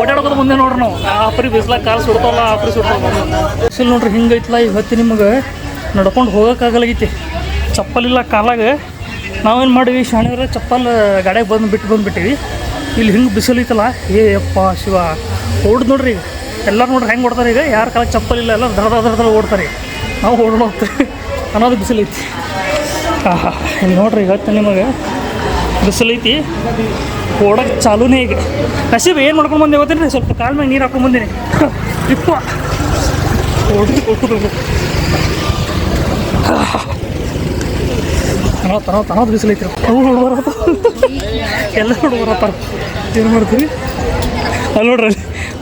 ಓಡಾಡೋದು ಮುಂದೆ ನೋಡ್ರಿ ನಾವು. ಆ ಆಪ್ರಿ ಬಿಸ್ಲಾಗ ಕಾಲು ಸುಡ್ತಾವಲ್ಲ ಆಫ್ರಿ ಸುಡ್ತಾವ ಬಿಸಿಲು ನೋಡ್ರಿ ಹಿಂಗೈತಲ್ಲ ಈಗ ಹೊತ್ತಿ ನಿಮಗೆ. ನಡ್ಕೊಂಡು ಹೋಗೋಕ್ಕಾಗಲಾಗೈತಿ. ಚಪ್ಪಲಿಲ್ಲ ಕಾಲಾಗ ನಾವೇನು ಮಾಡಿವಿ? ಶಾಣಿವ್ರ ಚಪ್ಪಲ್ ಗಾಡಿಯಾಗ ಬಂದು ಬಿಟ್ಟು ಬಂದುಬಿಟ್ಟಿವಿ ಇಲ್ಲಿ ಹಿಂಗೆ ಬಿಸಿಲೈತಲ್ಲ, ಏ ಅಪ್ಪ ಶಿವ. ಓಡ್ದು ನೋಡ್ರಿ ಎಲ್ಲರೂ ನೋಡ್ರಿ ಹೆಂಗೆ ಓಡ್ತಾರೆ ಈಗ. ಯಾರ ಕಾಲಕ್ಕೆ ಚಪ್ಪಲಿಲ್ಲ ಎಲ್ಲ ದರ ದರ ದರ ಓಡ್ತಾರೆ ನಾವು ಓಡೋಗ್ತೀವಿ ಅನ್ನೋದು ಬಿಸಿಲೈತಿ. ಆಹಾ, ಇಲ್ಲಿ ನೋಡ್ರಿ ಇವತ್ತು ನಿಮಗೆ ಬಿಸಿಲೈತಿ. ಓಡಕ್ಕೆ ಚಾಲೂನೇ ಈಗ. ನಸೀಬ್ ಏನು ಮಾಡ್ಕೊಂಡು ಬಂದೆ ರೀ ಸ್ವಲ್ಪ ಕಾಲ್ ಮೇಲೆ ನೀರು ಹಾಕೊಂಡು ಬಂದೀನಿ. ಇಪ್ಪ ಓಡಿ ಕೊಟ್ಟು ತನೋ ತನೋ ತನೋದು ಬಿಸಿಲೈತಿ ಅವು ಹುಡುಗರ ಎಲ್ಲ ಹುಡುಗರ ಏನು ಮಾಡ್ತೀವಿ ಅಲ್ಲಿ ನೋಡ್ರಿ ಅಲ್ಲಿ.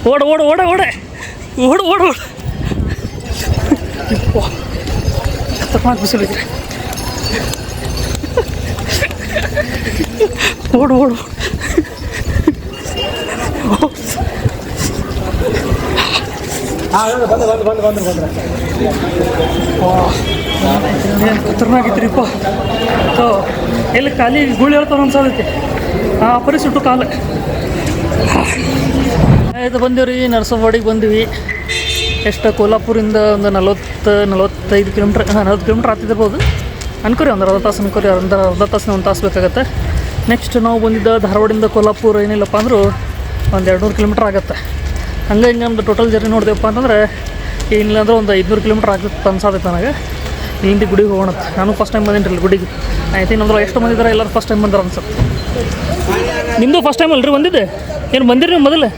ಓಡ ಓಡ ಓಡ ಓಡ ಓಡ ಓಡ ಓಡ ಇಪ್ಪ ಖತರ್ನಾಕ್ ಬಿಸಿಲೈತ್ರಿ ಓಡು ಓಡು ಬಂದು ಬಂದು ಬಂದು ಬಂದು ಬಂದ್ರೆ ಏನು ಖತರ್ನಾಗಿತ್ರಿಪ್ಪ ಸೊ ಎಲ್ಲಿ ಖಾಲಿ ಗುಳಿ ಹೇಳ್ತಾವ ಅನ್ಸೋದೈತಿ ಆ ಪರಿ ಸುಟ್ಟು ಕಾಲ. ಆಯ್ತು ಬಂದೀವಿ ರೀ ನರಸವಾಡಿಗೆ ಬಂದಿವಿ. ಎಷ್ಟು ಕೋಲ್ಹಾಪುರಿಂದ ಒಂದು ನಲ್ವತ್ತು, ನಲವತ್ತೈದು ಕಿಲೋಮೀಟ್ರ್ ನಲ್ವತ್ತು ಕಿಲೋಮೀಟ್ರ್ ಆಗ್ತಿರ್ಬೋದು ಅನ್ಕೋರಿ ಒಂದು ಅರ್ಧ ತಾಸು ಅನ್ಕೋರಿ, ಒಂದು ಅರ್ಧ ತಾಸಿನ ಒಂದು ತಾಸು ಬೇಕಾಗತ್ತೆ. ನೆಕ್ಸ್ಟ್ ನಾವು ಬಂದಿದ್ದ ಧಾರವಾಡಿಂದ ಕೋಲ್ಹಾಪುರ ಏನಿಲ್ಲಪ್ಪ ಅಂದರೂ ಒಂದು ಎರಡು ನೂರು ಕಿಲೋಮೀಟ್ರ್ ಆಗುತ್ತೆ. ಹಂಗೆ ಹಿಂಗೆ ನಮ್ಮದು ಟೋಟಲ್ ಜರ್ನಿ ನೋಡಿದೆವಪ್ಪ ಅಂತಂದರೆ ಏನಿಲ್ಲ ಅಂದ್ರೆ ಒಂದು ಐದುನೂರು ಕಿಲೋಮೀಟ್ರ್ ಆಗುತ್ತೆ ಅನ್ಸಾದೈತೆ ನನಗೆ. ಇಲ್ಲಿಂದ ಗುಡಿಗೆ ಹೋಗೋಣ. ನಾನು ಫಸ್ಟ್ ಟೈಮ್ ಬಂದೇನಿ ರೀ ಗುಡಿಗೆ. ಐ ತಿಂಕ್ ಅಂದ್ರೆ ಎಷ್ಟು ಮಂದಿ ಎಲ್ಲರೂ ಫಸ್ಟ್ ಟೈಮ್ ಬಂದಾರ ಅನ್ಸುತ್ತೆ. ನಿಮ್ಮದು ಫಸ್ಟ್ ಟೈಮ್ ಅಲ್ರಿ ಬಂದಿದ್ದೆ? ಏನು ಬಂದಿರಿ ನೀವು ಮೊದಲು?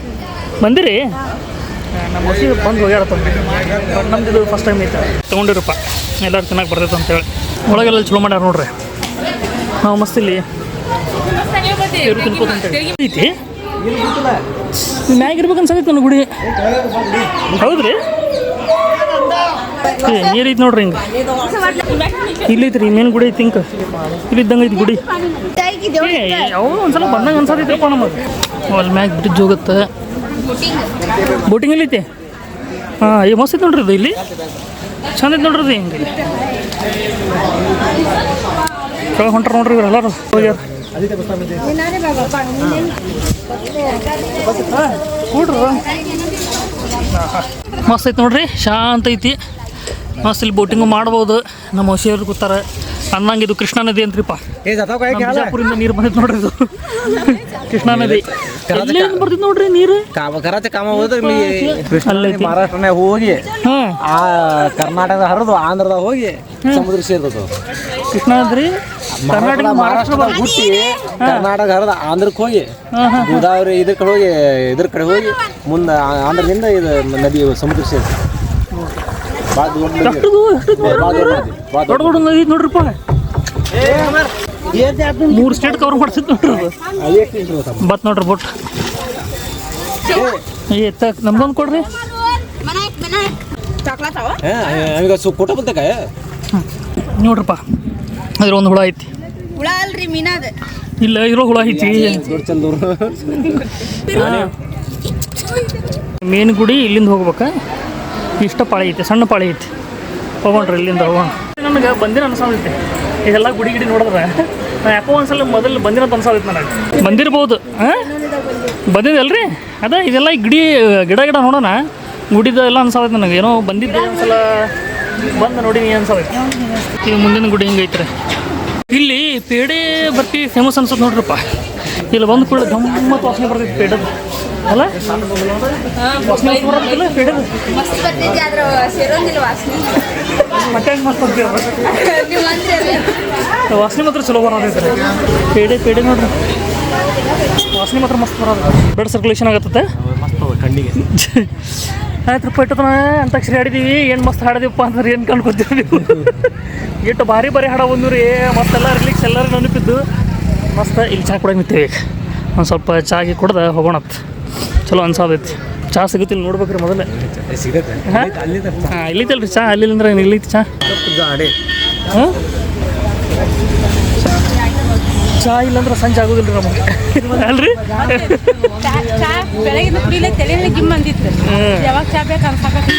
ಬಂದಿರಿ? ನಮ್ಮ ಮಸಿ ಬಂದು ಹೋಗ್ಯಾರ ತಂದು ಬಟ್ ನಮ್ದು ಇದು ಫಸ್ಟ್ ಟೈಮ್ ಐತೆ. ತೊಗೊಂಡಿರಪ್ಪ. ಎಲ್ಲರೂ ಚೆನ್ನಾಗಿ ಬರ್ತೈತೆ ಅಂತೇಳಿ. ಒಳಗೆಲ್ಲ ಚಲೋ ಮಾಡ್ಯಾರ ನೋಡ್ರಿ. ನಾವು ಮಸ್ತಿಲ್ಲಿ ಐತಿ? ಮ್ಯಾಗ ಇರ್ಬೇಕು ಅನ್ಸಕೈತೆ ನನ್ನ ಗುಡಿ. ಹೌದ್ರಿ? ನೀರು ಐತಿ ನೋಡ್ರಿ ಹಿಂಗೆ. ಇಲ್ಲಿ ಐತ್ರಿ ಮೇನ್ ಗುಡಿ ಐತಿ ಹಿಂಗೆ. ಇಲ್ಲಿ ಇದ್ದಂಗೆ ಐತಿ ಗುಡಿ. ಒಂದ್ಸಲ ಬಂದಂಗ ಅನ್ಸತ್ತೈತ್ರಪ್ಪ ನಮಗೆ. ಅಲ್ಲಿ ಮ್ಯಾಗ ಬ್ರಿಡ್ಜ್ ಹೋಗುತ್ತೆ. ಬೋಟಿಂಗ್ ಇಲ್ಲೈತಿ ಐತಿ ಹಾಂ, ಏ, ಮಸ್ತ್ ಐತಿ ನೋಡ್ರಿ ಅದು ಇಲ್ಲಿ. ಚಂದ ಐತಿ ನೋಡ್ರಿ ಹಿಂಗ ಹಿಂಗೆ. ಕೆಳಗೆ ಹೊಂಟ್ರ ನೋಡ್ರಿ ಇವ್ರು ಎಲ್ಲಾರು. ಹೋಗ್ಯಾರ. ಮಸ್ತ್ ಐತಿ ನೋಡ್ರಿ ಶಾಂತ ಐತಿ. ಮಸ್ತ್ ಇಲ್ಲಿ ಬೋಟಿಂಗು ಮಾಡ್ಬೋದು. ನಮ್ಮ ಹೊಸಿಯವ್ರು ಕೂತಾರ. ಅನ್ನಂಗೆ ಇದು ಕೃಷ್ಣಾ ನದಿ ಅಂತ್ರಿಪ್ಪ. ಬಿಜಾಪುರಿಂದ ನೀರು ಬಂದಿತ್ತು ನೋಡ್ರಿ ಇದು ಕೃಷ್ಣಾ ನದಿ. ಬರ್ತಿತ್ತು ನೋಡ್ರಿ ನೀರು? ಕರಾಚೆ ಕಾಮ ಹೋದ್ರೆ ನೀ ಅಲ್ಲೈತಿ. ಮಹಾರಾಷ್ಟ್ರನ್ಯಾಗ ಹೋಗಿ ಆ ಕರ್ನಾಟಕದ ಹರಿದು ಆಂಧ್ರದ ಹೋಗಿ ಸಮುದ್ರ ಸೇರ್ತದ ಕೃಷ್ಣಾ ನದಿ ಕರ್ನಾಟಕ ಮಹಾರಾಷ್ಟ್ರ ಮಹಾರಾಷ್ಟ್ರದಾಗ ಹುಟ್ಟಿ ಕರ್ನಾಟಕ ಹರಿದ ಆಂಧ್ರಕ್ಕೆ ಹೋಗಿ. ಗೋದಾವರಿ ಇದ್ರ ಕಡೆ ಹೋಗಿ ಇದ್ರ ಕಡೆ ಹೋಗಿ ಮುಂದೆ ಆಂಧ್ರದಿಂದ ಇದು ನದಿ ಸಮುದ್ರ ಸೇರಿ ಭಾಳ ದೊಡ್ಡ ನದಿ. ಭಾಳ ದೊಡ್ಡ ನದಿ ಭಾಳ ದೊಡ್ಡ ದೊಡ್ಡ ನದಿ. ಐತಿ ನೋಡ್ರಿಪ್ಪ ಮೂರು ಸ್ಟೇಟ್ ಕವರ್ ಮಾಡ್ಸಿದ್ ನೋಡ್ರಿ? ಬತ್ ನೋಡ್ರಿ ಬೊಟ್. ಏ ತ ನಮ್ದೊಂದು ಕೊಡ್ರಿ. ಚಾಕ್ಲೇಟ್ ಅವ? ಹಾ, ನೋಡ್ರಪ್ಪ ಅದ್ರ ಒಂದು ಹುಳ ಐತಿ. ಹುಳ ಅಲ್ರಿ ಮೀನಾದ. ಇಲ್ಲ ಇರೋ ಹುಳ ಐತಿ. ಮೀನ್ ಗುಡಿ ಇಲ್ಲಿಂದ ಹೋಗ್ಬೇಕ. ಇಷ್ಟ ಪಾಳಿ ಐತಿ ಸಣ್ಣ ಪಾಳಿ ಐತಿ. ಹೋಗೋಣ್ರಿ ಇಲ್ಲಿಂದ ಹೋಗೋಣ. ನನಗೆ ಬಂದಿನ ಅನ್ಸೋದೈತಿ ಇದೆಲ್ಲ ಗುಡಿ ಗಿಡಿ ನೋಡಿದ್ರೆ? ನಾ ಯಾಕೋ ಒಂದ್ಸಲ ಮೊದಲು ಬಂದಿನ ಅಂತ ಅನ್ಸೋದೈತಿ ನನಗೆ. ಬಂದಿರ್ಬೋದು ಹಾಂ ಬಂದಿದ್ದಲ್ರಿ ಅದ ಇದೆಲ್ಲ ಗಿಡಿ ಗಿಡ ಗಿಡ ನೋಡೋಣ. ಗುಡಿದ ಎಲ್ಲ ನನಗೆ. ಏನೋ ಬಂದಿದ್ದೆ ಒಂದ್ಸಲ. ಬಂದು ನೋಡಿ ಅನ್ಸೋದೈತಿ ಈಗ ಮುಂದಿನ ಗುಡಿ ಹಿಂಗೈತ್ರಿ ಇಲ್ಲಿ ಪೇಡೆ ಬರ್ತಿ ಫೇಮಸ್ ಅನ್ಸುತ್ತೆ ನೋಡ್ರಪ್ಪ. ಇಲ್ಲಿ ಬಂದು ಕೂಡ ಗಮ್ಮತ್ ವಾಸನೆ ಬರ್ತೈತಿ ಪೇಡದ. ಅಲ್ಲ? ವಾಸನೆ ಬರತ್ತಿಲ್ಲ ಪೇಡದ? ಮತ್ತೆ ಹೆಂಗೆ ಮಸ್ತ್ ಬರ್ತೀವಿ ವಾಸನೆ ಮಾತ್ರ ಚಲೋ ಬರೋದೈತೆ ಪೇಡೆ ಪೇಡೆ ನೋಡ್ರಿ. ವಾಸನೆ ಮಾತ್ರ ಮಸ್ತ್ ಬರೋದು. ಬ್ಲಡ್ ಸರ್ಕ್ಯುಲೇಷನ್ ಆಗತ್ತೆ ಕಣ್ಣಿಗೆ. ಆಯ್ತು ರೂಪಾಯಿ ಇಟ್ಟತನ ಅಂತಾಕ್ಷರಿ ಹಾಡಿದೀವಿ. ಏನು ಮಸ್ತ್ ಹಾಡಿದೀವಪ್ಪ ಅಂದ್ರೆ ಏನು ಕಂಡು ಬರ್ತೀವಿ ಎಷ್ಟು ಭಾರಿ ಭಾರಿ ಹಾಡ ಬಂದು ರೀ. ಮತ್ತೆಲ್ಲ ರಿಲೀಕ್ಸ್ ಎಲ್ಲರೂ ನೆನಪಿದ್ದು. ಮಸ್ತ್. ಇಲ್ಲಿ ಚಹಾ ಕುಡಿಯಕ್ಕೆ ನಿಂತೀವಿ. ಈಗ ಒಂದು ಸ್ವಲ್ಪ ಚಾಗಿ ಕುಡ್ದು ಹೋಗೋಣತ್. ಚಲೋ ಅನ್ಸಾದೈತಿ. ಚಾ ಸಿಗುತ್ತೆ ಇಲ್ಲಿ ನೋಡ್ಬೇಕ್ರಿ ಮೊದಲೇ. ಸಿಗತ್ತೆ. ಹಾಂ? ಇಲ್ಲಿತ್ತಲ್ರಿ ಚಹಾ ಅಲ್ಲಿಂದ್ರೆ ಇಲ್ಲಿ ಚಾ? ಗಾಡಿ ಹಾಂ? ಚಾ ಇಲ್ಲಂದ್ರೆ ಸಂಜೆ ಆಗೋದಿಲ್ಲ ರೀ ನಮಗೆ. ಅಲ್ರಿ? ಚಾ ಬೆಳಗಿನ ಕುಡಿಲೆ ತಲೆಯಲ್ಲಿ ಗಿಮ್ ಅಂದಿತ್ತು ಹ್ಮ್. ಯಾವಾಗ ಚಾ ಬೇಕು ಸಾಕೈತಿ.